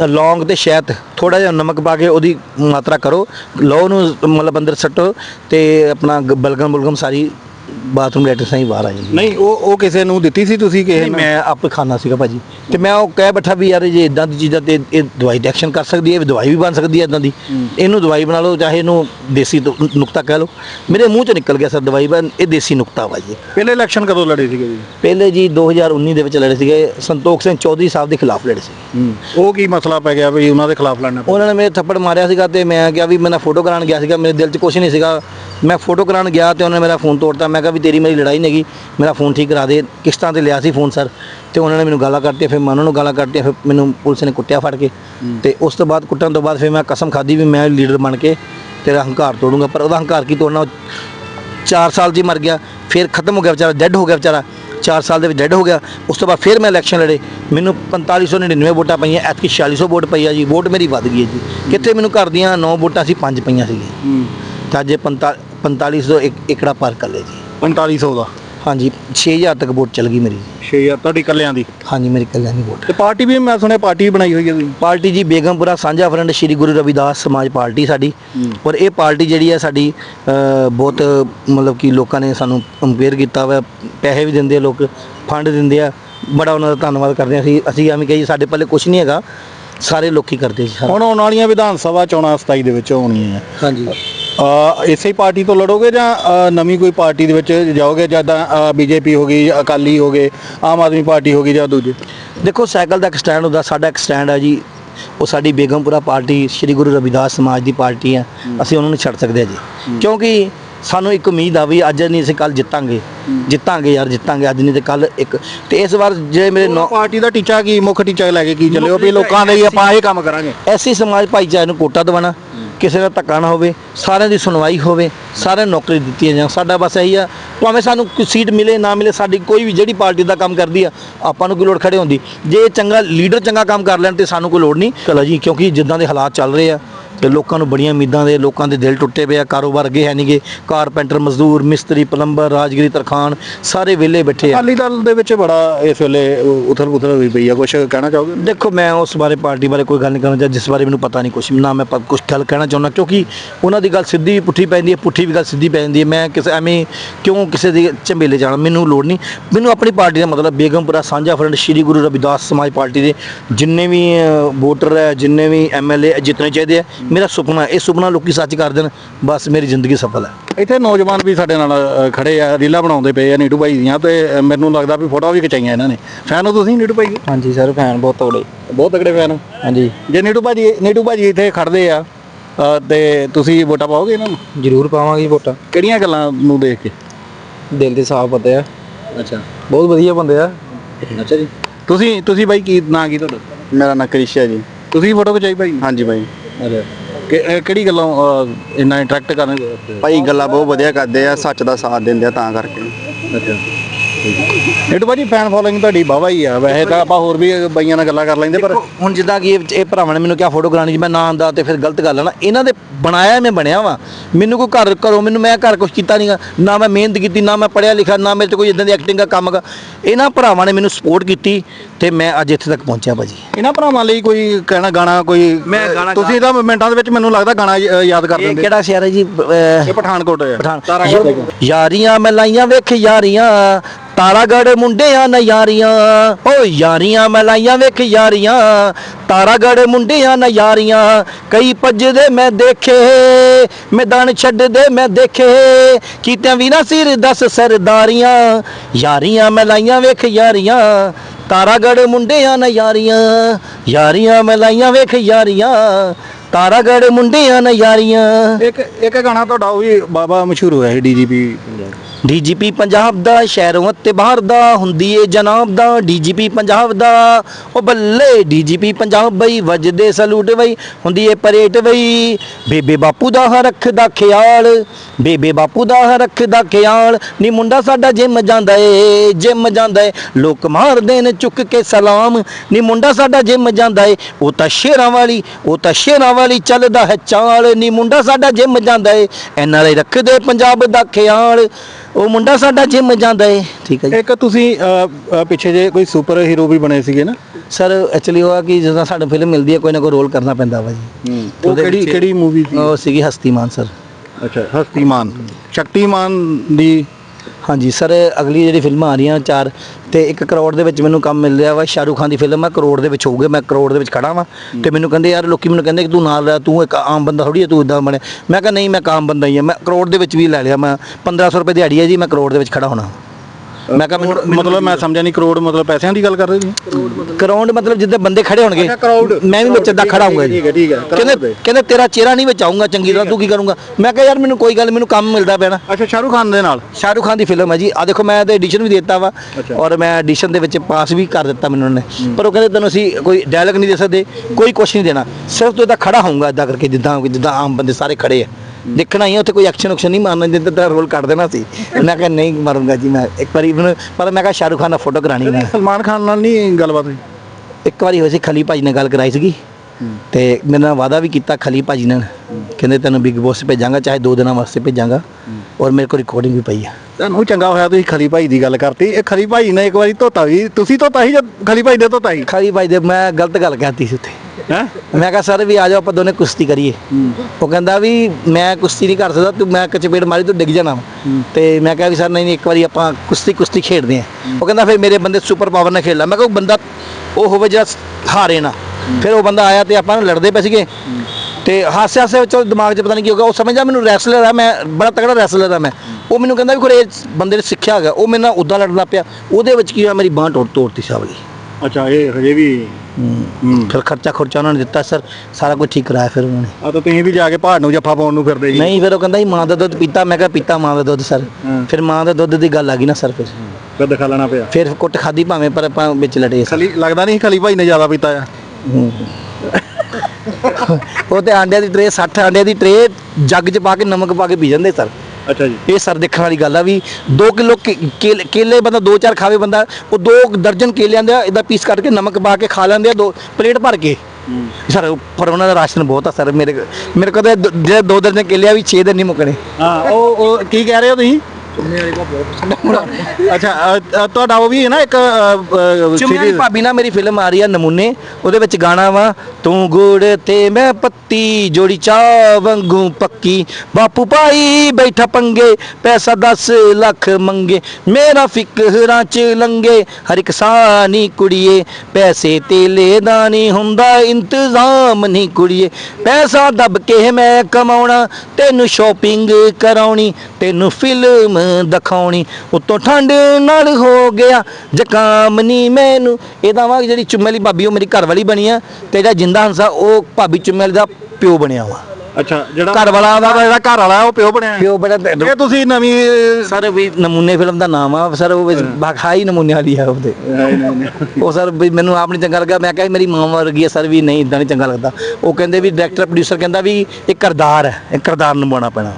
ਲੌਂਗ ਤੇ ਸ਼ਹਿਦ ਥੋੜਾ ਜਿਹਾ ਨਮਕ ਪਾ ਕੇ ਉਹਦੀ ਮਾਤਰਾ ਕਰੋ। ਲਓ ਨੂੰ ਮਤਲਬ ਅੰਦਰ ਸੱਟੋ ਤੇ ਆਪਣਾ ਗ- ਬਲਗਮ ਬੁਲਗਮ ਸਾਰੀ ਬਾਥਰੂਮ ਲੈਟਰ ਸਾਈ ਬਾਹਰ ਆ ਜਾਂਦੀ। ਨਹੀਂ ਉਹ ਉਹ ਕਿਸੇ ਨੂੰ ਦਿੱਤੀ ਸੀ ਤੁਸੀਂ ਕਿਸੇ ਨਹੀਂ ਨੂੰ? ਮੈਂ ਆਪ ਖਾਣਾ ਸੀਗਾ ਭਾਜੀ। ਤੇ ਮੈਂ ਉਹ ਕਹਿ ਬੈਠਾ ਵੀ ਯਾਰ ਜੇ ਇਦਾਂ ਦੀ ਚੀਜ਼ਾਂ ਤੇ ਇਹ ਦਵਾਈ ਦੀ ਐਕਸ਼ਨ ਕਰ ਸਕਦੀ ਹੈ ਇਹ ਦਵਾਈ ਵੀ ਬਣ ਸਕਦੀ ਹੈ ਇਦਾਂ ਦੀ। ਇਹਨੂੰ ਦਵਾਈ ਬਣਾ ਲਓ ਚਾਹੇ ਇਹਨੂੰ ਦੇਸੀ ਤੋਂ ਨੁਕਤਾ ਕਹਿ ਲਓ। ਮੇਰੇ ਮੂੰਹ ਚ ਨਿਕਲ ਗਿਆ ਸਰ ਦਵਾਈ ਬਣ ਇਹ ਦੇਸੀ ਨੁਕਤਾ ਵਾ ਜੀ। ਪਹਿਲੇ ਇਲੈਕਸ਼ਨ ਕਦੋਂ ਲੜੇ ਸੀਗੇ ਜੀ? ਪਹਿਲੇ ਜੀ 2019 ਦੇ ਵਿੱਚ ਲੜੇ ਸੀਗੇ ਸੰਤੋਖ ਸਿੰਘ ਚੌਧਰੀ ਸਾਹਿਬ ਦੇ ਖਿਲਾਫ ਲੜੇ ਸੀ। ਉਹ ਕੀ ਮਸਲਾ ਪੈ ਗਿਆ ਵੀ ਉਹਨਾਂ ਦੇ ਖਿਲਾਫ ਲੜਨਾ ਪਿਆ? ਉਹਨਾਂ ਨੇ ਮੇਰੇ ਥੱਪੜ ਮਾਰਿਆ ਸੀਗਾ ਤੇ ਮੈਂ ਕਿਹਾ ਵੀ ਮੈਂ ਫੋਟੋ ਕਰਾਉਣ ਗਿਆ ਸੀਗਾ ਮੇਰੇ ਦਿਲ 'ਚ ਕੁਝ ਨਹੀਂ ਸੀਗਾ। ਮੈਂ ਫੋਟੋ ਕਰਾਉਣ ਗਿਆ ਤੇ ਉਹਨਾਂ ਮੇਰਾ ਫੋਨ ਤੋੜਤਾ। ਮੈਂ ਕਿਹਾ ਵੀ ਤੇਰੀ ਮੇਰੀ ਲੜਾਈ ਨਹੀਂ ਹੈਗੀ ਮੇਰਾ ਫੋਨ ਠੀਕ ਕਰਾ ਦੇ ਕਿਸ਼ਤਾਂ ਤੇ ਲਿਆ ਸੀ ਫੋਨ ਸਰ ਤੇ ਉਹਨਾਂ ਨੇ ਮੈਨੂੰ ਗਾਲਾਂ ਕੱਢਤੀਆਂ ਫਿਰ ਮੈਂ ਉਹਨਾਂ ਨੂੰ ਗਾਲਾਂ ਕੱਢਤੀਆਂ ਫਿਰ ਮੈਨੂੰ ਪੁਲਿਸ ਨੇ ਕੁੱਟਿਆ ਫੜ ਕੇ। ਤੇ ਉਸ ਤੋਂ ਬਾਅਦ ਕੁੱਟਣ ਤੋਂ ਬਾਅਦ ਫਿਰ ਮੈਂ ਕਸਮ ਖਾਧੀ ਵੀ ਮੈਂ ਲੀਡਰ ਬਣ ਕੇ ਤੇਰਾ ਹੰਕਾਰ ਤੋੜੂੰਗਾ ਪਰ ਉਹਦਾ ਹੰਕਾਰ ਕੀ ਤੋੜਨਾ 4 ਸਾਲ ਹੀ ਮਰ ਗਿਆ ਫਿਰ ਖਤਮ ਹੋ ਗਿਆ ਵਿਚਾਰਾ ਡੈੱਡ ਹੋ ਗਿਆ ਵਿਚਾਰਾ 4 ਸਾਲ ਦੇ ਵਿੱਚ ਡੈੱਡ ਹੋ ਗਿਆ ਉਸ ਤੋਂ ਬਾਅਦ ਫਿਰ ਮੈਂ ਇਲੈਕਸ਼ਨ ਲੜੇ ਮੈਨੂੰ 4599 ਵੋਟਾਂ ਪਈਆਂ ਐਤਕੀ 4600 ਵੋਟ ਪਈ ਆ ਜੀ ਵੋਟ ਮੇਰੀ ਵੱਧ ਗਈ ਹੈ ਜੀ। ਕਿੱਥੇ ਮੈਨੂੰ ਘਰ ਦੀਆਂ 9 ਵੋਟਾਂ ਸੀ 5 ਪਈਆਂ ਸੀਗੀਆਂ। ਤਾਂ ਇਹ 4500 ਇੱਕ ਇਕੜਾ ਪਾਰ ਕਰ ਲਏ ਜੀ। 4500 ਦਾ? ਹਾਂਜੀ 6000 ਤੱਕ ਵੋਟ ਚੱਲ ਗਈ ਮੇਰੀ। 6000 ਤੁਹਾਡੀ ਕੱਲਿਆਂ ਦੀ? ਹਾਂਜੀ ਮੇਰੀ ਕਲਿਆਣੀ ਵੋਟ। ਤੇ ਪਾਰਟੀ ਵੀ ਮੈਂ ਸੁਣਿਆ ਪਾਰਟੀ ਵੀ ਬਣਾਈ ਹੋਈ ਹੈ ਤੁਸੀਂ? ਪਾਰਟੀ ਜੀ ਬੇਗਮਪੁਰਾ ਸਾਂਝਾ ਫਰੰਟ ਸ਼੍ਰੀ ਗੁਰੂ ਰਵਿਦਾਸ ਸਮਾਜ ਪਾਰਟੀ ਸਾਡੀ। ਔਰ ਇਹ ਪਾਰਟੀ ਜਿਹੜੀ ਹੈ ਸਾਡੀ ਅ, ਬਹੁਤ ਮਤਲਬ ਕਿ ਲੋਕਾਂ ਨੇ ਸਾਨੂੰ ਕੰਪੇਅਰ ਕੀਤਾ ਵਾ ਪੈਸੇ ਵੀ ਦਿੰਦੇ ਆ ਲੋਕ ਫੰਡ ਦਿੰਦੇ ਆ ਬੜਾ ਉਹਨਾਂ ਦਾ ਧੰਨਵਾਦ ਕਰਦੇ ਹਾਂ ਅਸੀਂ ਅਸੀਂ ਐਵੇਂ ਕਹੀ ਸਾਡੇ ਪੱਲੇ ਕੁਝ ਨਹੀਂ ਹੈਗਾ ਸਾਰੇ ਲੋਕੀ ਕਰਦੇ ਜੀ ਸਾਰਾ। ਹੁਣ ਆਉਣ ਵਾਲੀਆਂ ਵਿਧਾਨ ਸਭਾ ਚੋਣਾਂ 27 ਦੇ ਵਿੱਚ ਹੋਣੀਆਂ ਹੈ ਹਾਂਜੀ। ਅ, ਇਸੇ ਹੀ ਪਾਰਟੀ ਤੋਂ ਲੜੋਗੇ ਜਾਂ ਅ, ਨਵੀਂ ਕੋਈ ਪਾਰਟੀ ਦੇ ਵਿੱਚ ਜਾਓਗੇ ਜਿੱਦਾਂ ਬੀਜੇਪੀ ਹੋ ਗਈ ਅਕਾਲੀ ਹੋ ਗਏ ਆਮ ਆਦਮੀ ਪਾਰਟੀ ਹੋ ਗਈ ਜਾਂ ਦੂਜੇ? ਦੇਖੋ ਸਾਈਕਲ ਦਾ ਇੱਕ ਸਟੈਂਡ ਹੁੰਦਾ ਸਾਡਾ ਇੱਕ ਸਟੈਂਡ ਹੈ ਜੀ। ਉਹ ਸਾਡੀ ਬੇਗਮਪੁਰਾ ਪਾਰਟੀ ਸ੍ਰੀ ਗੁਰੂ ਰਵਿਦਾਸ ਸਮਾਜ ਦੀ ਪਾਰਟੀ ਹੈ। ਅਸੀਂ ਉਹਨਾਂ ਨੂੰ ਛੱਡ ਸਕਦੇ ਹਾਂ। ਜੀ ਕਿਉਂਕਿ ਸਾਨੂੰ ਇੱਕ ਉਮੀਦ ਆ ਵੀ ਅੱਜ ਨਹੀਂ ਅਸੀਂ ਕੱਲ ਜਿੱਤਾਂਗੇ। ਜਿੱਤਾਂਗੇ ਯਾਰ ਜਿੱਤਾਂਗੇ। ਅੱਜ ਨਹੀਂ ਤੇ ਕੱਲ ਇੱਕ ਤੇ ਇਸ ਵਾਰ ਜਿਹੜੇ ਮੇਰੇ ਨੌ ਪਾਰਟੀ ਦਾ ਟੀਚਾ ਕੀ ਮੁੱਖ ਟੀਚਾ ਲੈ ਕੇ ਕੀ ਚੱਲਿਓ ਵੀ ਲੋਕਾਂ ਲਈ ਆਪਾਂ ਇਹ ਕੰਮ ਕਰਾਂਗੇ। ਐਸੀ ਸਮਾਜ ਭਾਈਚਾਰੇ ਨੂੰ ਕੋਟਾ ਦਵਾਣਾ ਕਿਸੇ ਦਾ ਧੱਕਾ ਨਾ ਹੋਵੇ ਸਾਰਿਆਂ ਦੀ ਸੁਣਵਾਈ ਹੋਵੇ ਸਾਰਿਆਂ ਨੂੰ ਨੌਕਰੀ ਦਿੱਤੀ ਜਾਣ ਸਾਡਾ ਬਸ ਇਹੀ ਆ ਭਾਵੇਂ ਸਾਨੂੰ ਕੋਈ ਸੀਟ ਮਿਲੇ ਨਾ ਮਿਲੇ ਸਾਡੀ ਕੋਈ ਵੀ ਜਿਹੜੀ ਪਾਰਟੀ ਦਾ ਕੰਮ ਕਰਦੀ ਆ ਆਪਾਂ ਨੂੰ ਕੋਈ ਲੋੜ ਖੜੇ ਹੁੰਦੀ। ਜੇ ਚੰਗਾ ਲੀਡਰ ਚੰਗਾ ਕੰਮ ਕਰ ਲੈਣ ਤੇ ਸਾਨੂੰ ਕੋਈ ਲੋੜ ਨਹੀਂ। ਚਲੋ ਜੀ। ਕਿਉਂਕਿ ਜਿੱਦਾਂ ਦੇ ਹਾਲਾਤ ਚੱਲ ਰਹੇ ਆ ਤੇ ਲੋਕਾਂ ਨੂੰ ਬੜੀਆਂ ਉਮੀਦਾਂ ਦੇ ਲੋਕਾਂ ਦੇ ਦਿਲ ਟੁੱਟੇ ਪਏ ਆ ਕਾਰੋਬਾਰ ਅੱਗੇ ਹੈ ਨਹੀਂਗੇ ਕਾਰਪੈਂਟਰ ਮਜ਼ਦੂਰ ਮਿਸਤਰੀ ਪਲੰਬਰ ਰਾਜਗੀਰੀ ਤਰਖਾਨ ਸਾਰੇ ਵਿਹਲੇ ਬੈਠੇ ਆ। ਅਕਾਲੀ ਦਲ ਦੇ ਵਿੱਚ ਬੜਾ ਇਸ ਵੇਲੇ ਉਥਲ ਪੁਥਲ ਹੋਈ ਪਈ ਆ ਕੁਝ ਕਹਿਣਾ ਚਾਹੋਗੇ? ਦੇਖੋ ਮੈਂ ਉਸ ਬਾਰੇ ਪਾਰਟੀ ਬਾਰੇ ਕੋਈ ਗੱਲ ਨਹੀਂ ਕਰਨਾ ਚਾਹੁੰਦਾ ਜਿਸ ਬਾਰੇ ਮੈਨੂੰ ਪਤਾ ਨਹੀਂ ਕੁਛ। ਨਾ ਮੈਂ ਕੁਝ ਗੱਲ ਕਹਿਣਾ ਚਾਹੁੰਦਾ ਕਿਉਂਕਿ ਉਹਨਾਂ ਦੀ ਗੱਲ ਸਿੱਧੀ ਪੁੱਠੀ ਪੈਂਦੀ ਹੈ ਪੁੱਠੀ ਵੀ ਗੱਲ ਸਿੱਧੀ ਪੈ ਜਾਂਦੀ ਹੈ। ਮੈਂ ਕਿਸੇ ਐਵੇਂ ਕਿਉਂ ਕਿਸੇ ਦੀ ਝੰਬੇਲੇ ਜਾਣਾ? ਮੈਨੂੰ ਲੋੜ ਨਹੀਂ। ਮੈਨੂੰ ਆਪਣੀ ਪਾਰਟੀ ਦਾ ਮਤਲਬ ਬੇਗਮਪੁਰਾ ਸਾਂਝਾ ਫਰੰਟ ਸ਼੍ਰੀ ਗੁਰੂ ਰਵਿਦਾਸ ਸਮਾਜ ਪਾਰਟੀ ਦੇ ਜਿੰਨੇ ਵੀ ਵੋਟਰ ਹੈ ਜਿੰਨੇ ਵੀ ਐਮਐਲਏ ਜਿੱਤਣੇ ਚਾਹੀਦੇ ਆ। ਮੇਰਾ ਸੁਪਨਾ ਇਹ ਸੁਪਨਾ ਲੋਕੀ ਸੱਚ ਕਰ ਦੇਣ ਬਸ ਮੇਰੀ ਜ਼ਿੰਦਗੀ ਸਫਲ ਹੈ। ਇੱਥੇ ਨੌਜਵਾਨ ਵੀ ਸਾਡੇ ਨਾਲ ਖੜੇ ਆ ਰੀਲਾਂ ਬਣਾਉਂਦੇ ਪਏ ਆ ਨੀਟੂ ਭਾਈ ਦੀਆਂ ਤੇ ਮੈਨੂੰ ਲੱਗਦਾ ਵੀ ਫੋਟੋ ਵੀ ਖਿਚਾਈਆਂ ਇਹਨਾਂ ਨੇ। ਫੈਨ ਹੋ ਤੁਸੀਂ ਨੀਟੂ ਭਾਈ ਦੇ ਹਾਂਜੀ ਸਰ ਫੈਨ ਬਹੁਤ ਤਗੜੇ ਬਹੁਤ ਤਗੜੇ ਫੈਨ ਹਾਂਜੀ। ਜੇ ਨੀਟੂ ਭਾਜੀ ਨੀਟੂ ਭਾਜੀ ਇੱਥੇ ਖੜਦੇ ਆ ਤੇ ਤੁਸੀਂ ਵੋਟਾਂ ਪਾਓਗੇ ਇਹਨਾਂ ਨੂੰ? ਜ਼ਰੂਰ ਪਾਵਾਂਗੇ ਵੋਟਾਂ। ਕਿਹੜੀਆਂ ਗੱਲਾਂ ਨੂੰ ਦੇਖ ਕੇ? ਦਿਲ ਦੇ ਸਾਫ਼ ਬੰਦੇ ਆ। ਅੱਛਾ। ਬਹੁਤ ਵਧੀਆ ਬੰਦੇ ਆ। ਅੱਛਾ ਜੀ। ਤੁਸੀਂ ਤੁਸੀਂ ਬਾਈ ਕੀ ਨਾਂ ਕੀ ਤੁਹਾਡਾ? ਮੇਰਾ ਨਾਂ ਕ੍ਰਿਸ਼ਾ ਜੀ। ਤੁਸੀਂ ਫੋਟੋ ਖਿਚਾਈ ਭਾਈ? ਹਾਂਜੀ ਬਾਈ ਅੱਛਾ। ਕਿ- ਅ, ਕਿਹੜੀ ਗੱਲੋਂ ਇੰਨਾ ਇੰਟਰੈਕਟ ਕਰਨ ਭਾਈ ਗੱਲਾਂ ਬਹੁਤ ਵਧੀਆ ਕਰਦੇ ਆ ਸੱਚ ਦਾ ਸਾਥ ਦਿੰਦੇ ਆ ਤਾਂ ਕਰਕੇ। ਅੱਛਾ। ਨੀਟੂ ਭਾਜੀ ਫੈਨ ਫੋਲੋਇੰਗ ਤੁਹਾਡੀ ਬਾਵਾ ਹੀ ਆ। ਵੈਸੇ ਤਾਂ ਆਪਾਂ ਹੋਰ ਵੀ ਬਾਈਆਂ ਨਾਲ ਗੱਲਾਂ ਕਰ ਲੈਂਦੇ ਪਰ ਹੁਣ ਜਿੱਦਾਂ ਕਿ ਇਹ ਇਹ ਭਰਾਵਾਂ ਨੇ ਮੈਨੂੰ ਕਿਹਾ ਫੋਟੋ ਕਰਾਣੀ ਜੀ ਮੈਂ ਨਾ ਆਂਦਾ ਤੇ ਫਿਰ ਗਲਤ ਗੱਲ ਨਾ। ਇਹਨਾਂ ਦੇ ਬਣਾਇਆ ਮੈਂ ਬਣਿਆ ਵਾਂ। ਮੈਨੂੰ ਕੋਈ ਘਰ ਕਰੋ ਮੈਨੂੰ ਮੈਂ ਘਰ ਕੁਝ ਕੀਤਾ ਨਹੀਂਗਾ ਨਾ ਮੈਂ ਮਿਹਨਤ ਕੀਤੀ ਨਾ ਮੈਂ ਪੜਿਆ ਲਿਖਿਆ ਨਾ ਮੇਰੇ ਤੇ ਕੋਈ ਇਦਾਂ ਦੀ ਐਕਟਿੰਗ ਦਾ ਕੰਮ ਗਾ। ਇਹਨਾਂ ਭਰਾਵਾਂ ਨੇ ਮੈਨੂੰ ਸਪੋਰਟ ਕੀਤੀ ਤੇ ਮੈਂ ਅੱਜ ਇੱਥੇ ਤੱਕ ਪਹੁੰਚਿਆ ਭਾਜੀ। ਇਹਨਾਂ ਭਰਾਵਾਂ ਲਈ ਕੋਈ ਕਹਿਣਾ ਗਾਣਾ ਕੋਈ ਮੈਂ ਗਾਣਾ ਤੁਸੀਂ ਤਾਂ ਮਿੰਟਾਂ ਦੇ ਵਿੱਚ ਮੈਨੂੰ ਲੱਗਦਾ ਗਾਣਾ ਯਾਦ ਕਰ ਇਹ ਦਿੰਦੇ। ਕਿਹੜਾ ਸ਼ਹਿਰ ਹੈ ਜੀ ਅਹ, ਇਹ ਪਠਾਨਕੋਟ ਹੈ। ਪਠਾਨ। ਯਾਰੀਆਂ ਮਲਾਈਆਂ ਵੇਖ ਯਾਰੀਆਂ ਤਾਰਾਗੜ ਮੁੰਡਿਆਂ ਨਾ ਯਾਰੀਆਂ, ਓ ਯਾਰੀਆਂ ਮਲਾਈਆਂ ਵੇਖ ਯਾਰੀਆਂ। ਤਾਰਾਗੜ ਮੁੰਡਿਆਂ ਨਾ ਯਾਰੀਆਂ, ਕਈ ਭੱਜਦੇ ਮੈਂ ਦੇਖੇ, ਮੈਦਾਨ ਛੱਡਦੇ ਮੈਂ ਦੇਖੇ। ਕੀਤਿਆਂ ਵੀ ਨਾ ਸਿਰ ਦਸ ਸਰਦਾਰੀਆਂ, ਯਾਰੀਆਂ ਮਲਾਈਆਂ ਵੇਖ ਯਾਰੀਆਂ। ਤਾਰਾਗੜ ਮੁੰਡਿਆਂ ਨਾ ਯਾਰੀਆਂ ਯਾਰੀਆਂ ਮਲਾਈਆਂ ਵੇਖ ਯਾਰੀਆਂ। ਤਾਰਾਗੜ ਮੁੰਡਿਆਂ ਨਾ ਯਾਰੀਆਂ। ਇੱਕ ਇੱਕ ਗਾਣਾ ਤੁਹਾਡਾ ਉਹ ਵੀ ਬਾਬਾ ਮਸ਼ਹੂਰ ਹੋਇਆ ਸੀ ਡੀਜੀਪੀ ਡੀਜੀਪੀ ਪੰਜਾਬ ਦਾ ਸ਼ਹਿਰੋਂ ਅਤੇ ਬਾਹਰ ਦਾ ਹੁੰਦੀ ਏ ਜਨਾਬ ਦਾ। ਡੀਜੀਪੀ ਪੰਜਾਬ ਦਾ ਉਹ ਬੱਲੇ ਡੀਜੀਪੀ ਪੰਜਾਬ ਬਈ ਵੱਜਦੇ ਸਲੂਟ ਬਈ ਹੁੰਦੀ ਏ ਪਰੇਡ ਬਈ। ਬੇਬੇ ਬਾਪੂ ਦਾ ਹ ਰੱਖਦਾ ਖਿਆਲ ਬੇਬੇ ਬਾਪੂ ਦਾ ਹ ਰੱਖਦਾ ਖਿਆਲ। ਨੀ ਮੁੰਡਾ ਸਾਡਾ ਜਿਮ ਜਾਂਦਾ ਏ ਜਿਮ ਜਾਂਦਾ ਏ। ਲੋਕ ਮਾਰਦੇ ਨੇ ਚੁੱਕ ਕੇ ਸਲਾਮ। ਨੀ ਮੁੰਡਾ ਸਾਡਾ ਜਿਮ ਜਾਂਦਾ ਏ ਉਹ ਤਾਂ ਸ਼ੇਰਾਂ ਵਾਲੀ ਉਹ ਤਾਂ ਸ਼ੇਰਾਂ ਵਾਲੀ ਚੱਲਦਾ ਹੈ ਚਾਲ ਨੀ ਮੁੰਡਾ ਸਾਡਾ ਜਿਮ ਜਾਂਦਾ ਏ। ਐਨ ਵਾਲੇ ਰੱਖਦੇ ਪੰਜਾਬ ਦਾ ਖਿਆਲ ਉਹ ਮੁੰਡਾ ਸਾਡਾ ਜਿਮ ਜਾਂਦਾ ਏ। ਠੀਕ ਹੈ ਜੀ। ਇੱਕ ਤੁਸੀਂ ਪਿੱਛੇ ਜੇ ਕੋਈ ਸੁਪਰ ਹੀਰੋ ਵੀ ਬਣੇ ਸੀਗੇ ਨਾ? ਸਰ ਐਕਚੁਅਲੀ ਉਹ ਆ ਕਿ ਜਦੋਂ ਸਾਨੂੰ ਫਿਲਮ ਮਿਲਦੀ ਹੈ ਕੋਈ ਨਾ ਕੋਈ ਰੋਲ ਕਰਨਾ ਪੈਂਦਾ ਵਾ ਜੀ। ਉਹ ਉਹਦੇ ਕਿਹੜੀ ਵਿੱਚ- ਕਿਹੜੀ ਮੂਵੀ ਸੀ? ਉਹ ਸੀਗੀ ਹਸਤੀਮਾਨ ਸਰ। ਅੱਛਾ ਹਸਤੀਮਾਨ। ਸ਼ਕਤੀਮਾਨ ਦੀ ਹਾਂਜੀ ਸਰ ਅਗਲੀ ਜਿਹੜੀ ਫਿਲਮਾਂ ਆ ਰਹੀਆਂ ਚਾਰ ਤੇ 1 ਕਰੋੜ ਦੇ ਵਿੱਚ ਮੈਨੂੰ ਕੰਮ ਮਿਲ ਰਿਹਾ ਵਾ ਸ਼ਾਹਰੁਖ ਖਾਨ ਦੀ ਫਿਲਮ ਹੈ ਕਰੋੜ ਦੇ ਵਿੱਚ ਹੋਊਗੀ ਮੈਂ ਕਰੋੜ ਦੇ ਵਿੱਚ ਖੜਾ ਵਾਂ। ਤੇ ਮੈਨੂੰ ਕਹਿੰਦੇ ਯਾਰ ਲੋਕੀ ਮੈਨੂੰ ਕਹਿੰਦੇ ਕਿ ਤੂੰ ਨਾਲ ਰਹਿ ਤੂੰ ਇੱਕ ਆਮ ਬੰਦਾ ਥੋੜੀ ਹੈ ਤੂੰ ਇਦਾਂ ਬਣੇ ਮੈਂ ਕਿਹਾ ਨਹੀਂ ਮੈਂ ਇੱਕ ਆਮ ਬੰਦਾ ਹੀ ਹਾਂ ਮੈਂ ਕਰੋੜ ਦੇ ਵਿੱਚ ਵੀ ਲੈ ਲਿਆ ਮੈਂ 1500 ਰੁਪਏ ਦਿਹਾੜੀ ਹੈ ਜੀ ਮੈਂ ਕਰੋੜ ਦੇ ਵਿੱਚ ਖੜਾ ਹੋਣਾ। ਮੈਂ ਕਿਹਾ ਮੈਨੂੰ- ਮਤਲਬ ਮੈਂ ਸਮਝਿਆ ਨਹੀਂ ਕਰੋੜ ਮਤਲਬ ਪੈਸਿਆਂ ਦੀ ਗੱਲ ਕਰ ਰਹੇ ਤੁਸੀਂ? ਕਰੋੜ ਮਤਲਬ। ਜਿੱਦਾਂ ਬੰਦੇ ਖੜੇ ਹੋਣਗੇ ਅੱਛਾ। ਮੈਂ ਵੀ ਵਿੱਚ ਏਦਾਂ ਖੜਾ ਹੋਊਂਗਾ ਜੀ। ਠੀਕ ਹੈ, ਠੀਕ ਹੈ, ਕਰੋੜ ਕਹਿੰਦੇ ਦੇ। ਕਹਿੰਦੇ ਤੇਰਾ ਚਿਹਰਾ ਨਹੀਂ ਵਿੱਚ ਆਊਂਗਾ ਚੰਗੀ ਤਰ੍ਹਾਂ ਤੂੰ ਕੀ ਕਰੂੰਗਾ? ਮੈਂ ਕਿਹਾ ਯਾਰ ਮੈਨੂੰ ਕੋਈ ਗੱਲ ਮੈਨੂੰ ਕੰਮ ਮਿਲਦਾ ਪਿਆ ਨਾ। ਅੱਛਾ ਸ਼ਾਹਰੁਖ ਖਾਨ ਦੇ ਨਾਲ? ਸ਼ਾਹਰੁਖ ਖਾਨ ਦੀ ਫਿਲਮ ਹੈ ਜੀ। ਆ ਦੇਖੋ ਮੈਂ ਤੇ ਐਡੀਸ਼ਨ ਵੀ ਦਿੱਤਾ ਵਾ ਅੱਛਾ। ਔਰ ਮੈਂ ਐਡੀਸ਼ਨ ਦੇ ਵਿੱਚ ਪਾਸ ਵੀ ਕਰ ਦਿੱਤਾ ਮੈਨੂੰ ਉਹਨੇ। ਪਰ ਉਹ ਕਹਿੰਦੇ ਤੈਨੂੰ ਅਸੀਂ ਕੋਈ ਡਾਇਲੌਗ ਨਹੀਂ ਦੇ ਸਕਦੇ ਕੋਈ ਕੁਛ ਨਹੀਂ ਦੇਣਾ। ਸਿਰਫ ਤੂੰ ਇਦਾਂ ਖੜਾ ਹੋਊਗਾ ਇਦਾਂ ਕਰਕੇ ਜਿੱਦਾਂ ਜਿੱਦਾਂ ਆਮ ਬੰਦੇ ਸਾਰੇ ਖੜੇ ਆ। ਦੇਖਣਾ ਹੀ ਉੱਥੇ ਕੋਈ ਐਕਸ਼ਨ ਉਕਸ਼ਨ ਨਹੀਂ ਮਾਰਨਾ ਜਿੱਦਾਂ ਤੇਰਾ ਰੋਲ ਕੱਢ ਦੇਣਾ ਸੀ। ਮੈਂ ਕਿਹਾ ਨਹੀਂ ਮਾਰੂੰਗਾ ਜੀ ਮੈਂ। ਇੱਕ ਵਾਰੀ ਮੈਨੂੰ ਪਰ ਮੈਂ ਕਿਹਾ ਸ਼ਾਹਰੁਖ ਖਾਨ ਨਾਲ ਫੋਟੋ ਕਰਾਣੀ ਮੈਂ। ਸਲਮਾਨ ਖਾਨ ਨਾਲ ਨਹੀਂ ਗੱਲਬਾਤ ਹੋਈ? ਇੱਕ ਵਾਰੀ ਹੋਈ ਸੀ ਖਲੀ ਭਾਜੀ ਨਾਲ ਗੱਲ ਕਰਾਈ ਸੀਗੀ। ਤੇ ਮੇਰੇ ਨਾਲ ਵਾਅਦਾ ਵੀ ਕੀਤਾ ਖਲੀ ਭਾਜੀ ਨਾਲ। ਕਹਿੰਦੇ ਤੈਨੂੰ ਬਿਗ ਬੋਸ ਭੇਜਾਂਗਾ ਚਾਹੇ ਦੋ ਦਿਨਾਂ ਵਾਸਤੇ ਭੇਜਾਂਗਾ। ਔਰ ਮੇਰੇ ਕੋਲ ਰਿਕਾਰਡਿੰਗ ਵੀ ਪਈ ਆ। ਤੁਹਾਨੂੰ ਚੰਗਾ ਹੋਇਆ ਤੁਸੀਂ ਖਲੀ ਭਾਈ ਦੀ ਗੱਲ ਕਰਤੀ। ਇਹ ਖਲੀ ਭਾਈ ਨੇ ਇੱਕ ਵਾਰੀ ਧੋਤਾ ਵੀ। ਤੁਸੀਂ ਧੋਤਾ ਸੀ ਜਾਂ ਖਲੀ ਭਾਈ ਨੇ ਧੋਤਾ ਸੀ? ਖਲੀ ਭਾਈ ਦੇ ਮੈਂ ਗਲਤ ਗੱਲ ਕਹਿਤੀ ਸੀ ਉੱਥੇ। ਹੈ? ਮੈਂ ਕਿਹਾ ਸਰ ਵੀ ਆ ਜਾਓ ਆਪਾਂ ਦੋਨੇ ਕੁਸ਼ਤੀ ਕਰੀਏ। ਉਹ ਕਹਿੰਦਾ ਵੀ ਮੈਂ ਕੁਸ਼ਤੀ ਨਹੀਂ ਕਰ ਸਕਦਾ ਤੂੰ ਮੈਂ ਕਚਪੇੜ ਮਾਰੀ ਤੂੰ ਡਿੱਗ ਜਾਣਾ। ਤੇ ਮੈਂ ਕਿਹਾ ਵੀ ਸਰ ਨਹੀਂ ਨਹੀਂ ਇੱਕ ਵਾਰੀ ਆਪਾਂ ਕੁਸ਼ਤੀ ਕੁਸ਼ਤੀ ਖੇਡਦੇ ਆ ਉਹ ਕਹਿੰਦਾ ਫਿਰ ਮੇਰੇ ਬੰਦੇ ਸੁਪਰ ਪਾਵਰ ਨਾਲ ਖੇਡ ਲਾ ਮੈਂ ਕਿਹਾ ਉਹ ਬੰਦਾ ਉਹ ਹੋਵੇ ਜਿਹੜਾ ਹਾਰੇ ਨਾ। ਫਿਰ ਉਹ ਬੰਦਾ ਆਇਆ ਤੇ ਆਪਾਂ ਲੜਦੇ ਪਏ ਸੀਗੇ। ਤੇ ਹਾਸੇ ਹਾਸੇ ਵਿੱਚ ਦਿਮਾਗ 'ਚ ਪਤਾ ਨਹੀਂ ਕੀ ਹੋ ਗਿਆ। ਉਹ ਸਮਝਦਾ ਮੈਨੂੰ ਰੈਸਲਰ ਆ ਮੈਂ ਬੜਾ ਤਗੜਾ ਰੈਸਲਰ ਆ ਮੈਂ। ਉਹ ਮੈਨੂੰ ਕਹਿੰਦਾ ਵੀ ਕੋਈ ਬੰਦੇ ਨੇ ਸਿੱਖਿਆ ਹੈਗਾ। ਉਹ ਮੇਰੇ ਨਾਲ ਉਦਾਂ ਲੜਨ ਲੱਗ ਪਿਆ। ਉਹਦੇ ਵਿੱਚ ਕੀ ਹੋਇਆ? ਮੇਰੀ ਬਾਂਹ ਤੋੜ ਤੋੜਤੀ ਸਾਵਲੀ ਅੱਛਾ ਇਹ ਹਜੇ ਵੀ ਹੂੰ। ਫਿਰ ਖਰਚਾ ਖੁਰਚਾ ਉਹਨਾਂ ਨੇ ਦਿੱਤਾ ਸਰ ਸਾਰਾ ਕੁਝ ਠੀਕ ਕਰਾਇਆ ਫਿਰ ਉਹਨਾਂ ਨੇ। ਆ ਤਾਂ ਤੁਸੀਂ ਵੀ ਜਾ ਕੇ ਪਹਾੜ ਨੂੰ ਜੱਫਾ ਪਾਉਣ ਨੂੰ ਫਿਰਦੇ ਜੀ। ਨਹੀਂ ਫਿਰ ਉਹ ਕਹਿੰਦਾ ਸੀ ਮਾਂ ਦਾ ਦੁੱਧ ਪੀਤਾ ਮੈਂ ਕਿਹਾ ਪੀਤਾ ਮਾਂ ਦਾ ਦੁੱਧ ਸਰ। ਹਾਂ। ਫਿਰ ਮਾਂ ਦਾ ਦੁੱਧ ਦੀ ਗੱਲ ਆ ਗਈ ਨਾ ਸਰ ਫਿਰ। ਫਿਰ ਦਿਖਾ ਲੈਣਾ ਪਿਆ। ਫਿਰ ਕੁੱਟ ਖਾਦੀ ਭਾਵੇਂ ਪਰ ਆਪਾਂ ਵਿੱਚ ਲੜੇ ਸਰ ਖਲੀ ਲੱਗਦਾ ਨਹੀਂ ਖਲੀ ਭਾਈ ਨੇ ਜ਼ਿਆਦਾ ਪੀਤਾ ਆ। ਉਹ ਤੇ ਆਂਡਿਆਂ ਦੀ ਟਰੇ 60 ਆਂਡਿਆਂ ਦੀ ਟਰੇ ਜੱਗ 'ਚ ਪਾ ਕੇ ਨਮਕ ਪਾ ਕੇ ਪੀ ਜਾਂਦੇ ਸਰ। ਅੱਛਾ ਜੀ। ਇਹ ਸਰ ਦੇਖਣ ਵਾਲੀ ਗੱਲ ਆ ਵੀ 2 ਕਿਲੋ ਕੇਲੇ ਬੰਦਾ 2-4 ਖਾਵੇ ਬੰਦਾ ਉਹ 2 ਦਰਜਨ ਕੇਲੇ ਆਂਦੇ ਆ ਇਹਦਾ ਪੀਸ ਕੱਟ ਕੇ ਨਮਕ ਪਾ ਕੇ ਖਾ ਲੈਂਦੇ ਆ ਦੋ ਪਲੇਟ ਭਰ ਕੇ। ਸਰ ਪਰ ਉਹਨਾਂ ਦਾ ਰਾਸ਼ਨ ਬਹੁਤ ਆ ਸਰ ਮੇਰੇ ਮੇਰੇ ਕੋਲ ਤਾਂ ਦ- ਜਿਹੜੇ 2 ਦਰਜਨ ਕੇਲੇ ਆ ਵੀ 6 ਦਿਨ ਨਹੀਂ ਮੁੱਕਣੇ। ਹਾਂ ਉਹ ਉਹ ਕੀ ਕਹਿ ਰਹੇ ਹੋ ਤੁਸੀਂ? ਅੱਛਾ ਅ, ਅ, ਤੁਹਾਡਾ ਉਹ ਵੀ ਹੈ ਨਾ ਇੱਕ ਚੁੰਮੀ ਵਾਲੀ ਸੀਰੀਜ਼ ਭਾਬੀ ਨਾਲ ਮੇਰੀ ਫਿਲਮ ਆ ਰਹੀ ਆ ਨਮੂਨੇ। ਉਹਦੇ ਵਿੱਚ ਗਾਣਾ ਵਾ ਤੂੰ ਗੁੜ ਤੇ ਮੈਂ ਪੱਤੀ ਜੋੜੀ ਚਾਹ ਵਾਂਗੂ ਪੱਕੀ। ਬਾਪੂ ਭਾਈ ਬੈਠਾ ਪੰਗੇ ਪੈਸਾ 10 ਲੱਖ ਮੰਗੇ। ਮੇਰਾ ਫਿਕਰਾਂ ਚ ਲੰਗੇ ਹਰ ਇੱਕ ਸਾਨੀ ਕੁੜੀਏ। ਪੈਸੇ ਤੇਲੇ ਦਾ ਨਹੀਂ ਹੁੰਦਾ ਇੰਤਜ਼ਾਮ ਨਹੀਂ ਕੁੜੀਏ। ਪੈਸਾ ਦੱਬ ਕੇ ਮੈਂ ਕਮਾਉਣਾ ਤੈਨੂੰ ਸ਼ਾਪਿੰਗ ਕਰਾਉਣੀ ਤੈਨੂੰ ਫਿਲਮ ਦਿਖਾਉਣੀ, ਉਤੋਂ ਠੰਡ ਨਾਲ ਹੋ ਗਿਆ। ਜ਼ੁਕਾਮ ਨਹੀਂ ਮੈਨੂੰ। ਇਹਦਾ ਵਾ ਜਿਹੜੀ ਚੁੰਮੇ ਵਾਲੀ ਭਾਬੀ, ਉਹ ਮੇਰੀ ਘਰ ਵਾਲੀ ਬਣੀ ਆ, ਤੇ ਜਿਹੜਾ ਜਿੰਦਾ ਹੰਸਾ ਉਹ ਭਾਬੀ ਚੁੰਮੇ ਵਾਲੀ ਦਾ ਪਿਓ ਬਣਿਆ ਵਾ। ਅੱਛਾ ਜਿਹੜਾ ਘਰ ਵਾਲਾ ਦਾ ਜਿਹੜਾ ਘਰ ਵਾਲਾ ਉਹ ਪਿਓ ਬਣਿਆ ਪਿਓ ਬੜਾ ਇਹ ਤੁਸੀਂ ਨਵੀਂ ਸਰ ਵੀ ਨਮੂਨੇ ਫਿਲਮ ਦਾ ਨਾਮ ਆ ਸਰ ਉਹ ਬਾਖਾਈ ਨਮੂਨੇ ਵਾਲੀ ਆ ਉਹਦੇ। ਉਹ ਸਰ ਵੀ ਮੈਨੂੰ ਆਪ ਨਹੀਂ ਚੰਗਾ ਲੱਗਾ। ਮੈਂ ਕਿਹਾ ਮੇਰੀ ਮਾਂ ਵਰਗੀ ਹੈ ਸਰ ਵੀ ਨਹੀਂ ਇਦਾਂ ਨਹੀਂ ਚੰਗਾ ਲੱਗਦਾ। ਉਹ ਕਹਿੰਦੇ ਵੀ ਡਾਇਰੈਕਟਰ ਪ੍ਰੋਡਿਊਸਰ ਕਹਿੰਦਾ ਵੀ ਇਹ ਕਰਦਾਰ ਹੈ ਇਹ ਕਰਦਾਰ ਨਿਭਾਉਣਾ ਪੈਣਾ।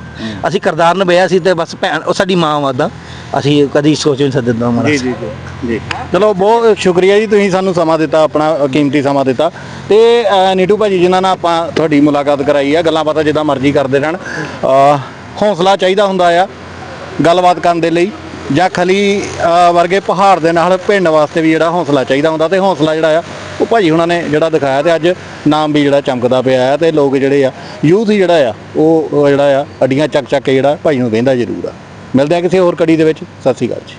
ਅਸੀਂ ਕਰਦਾਰ ਨਿਭਾਇਆ ਸੀ ਤੇ ਬਸ ਭੈਣ ਉਹ ਸਾਡੀ ਮਾਂ ਵਾਦਾ ਅਸੀਂ ਕਦੀ ਸੋਚ ਨਹੀਂ ਸਕਦੇ ਮਾਂ ਜੀ ਜੀ ਜੀ ਜੀ। ਚਲੋ ਬਹੁਤ ਸ਼ੁਕਰੀਆ ਜੀ ਤੁਸੀਂ ਸਾਨੂੰ ਸਮਾਂ ਦਿੱਤਾ ਆਪਣਾ ਕੀਮਤੀ ਸਮਾਂ ਦਿੱਤਾ। ਤੇ ਅ, ਨੀਟੂ ਭਾਜੀ ਜਿਨ੍ਹਾਂ ਨਾਲ ਆਪਾਂ ਤੁਹਾਡੀ ਮੁਲਾਕਾਤ ਕਰਾਈ ਆ ਗੱਲਾਂ ਬਾਤਾਂ ਜਿੱਦਾਂ ਮਰਜ਼ੀ ਕਰਦੇ ਰਹਿਣ। ਅ, ਹੌਸਲਾ ਚਾਹੀਦਾ ਹੁੰਦਾ ਆ ਗੱਲਬਾਤ ਕਰਨ ਦੇ ਲਈ ਜਾਂ ਖਲੀ ਅ, ਵਰਗੇ ਪਹਾੜ ਦੇ ਨਾਲ ਭਿੰਨ ਵਾਸਤੇ ਵੀ ਜਿਹੜਾ ਹੌਸਲਾ ਚਾਹੀਦਾ ਹੁੰਦਾ ਤੇ ਹੌਸਲਾ ਜਿਹੜਾ ਆ ਉਹ ਭਾਜੀ ਹੁਣਾਂ ਨੇ ਜਿਹੜਾ ਦਿਖਾਇਆ ਤੇ ਅੱਜ ਨਾਮ ਵੀ ਜਿਹੜਾ ਚਮਕਦਾ ਪਿਆ ਆ ਤੇ ਲੋਕ ਜਿਹੜੇ ਆ ਯੂਥ ਜਿਹੜਾ ਆ ਉਹ ਉਹ ਜਿਹੜਾ ਆ ਅੱਡੀਆਂ ਚੱਕ ਚੱਕ ਕੇ ਜਿਹੜਾ ਭਾਈ ਨੂੰ ਵੇਂਦਾ ਜ਼ਰੂਰ ਆ। ਮਿਲਦੇ ਆ ਕਿਸੇ ਹੋਰ ਕੜੀ ਦੇ ਵਿੱਚ। ਸਤਿ ਸ਼੍ਰੀ ਅਕਾਲ ਜੀ।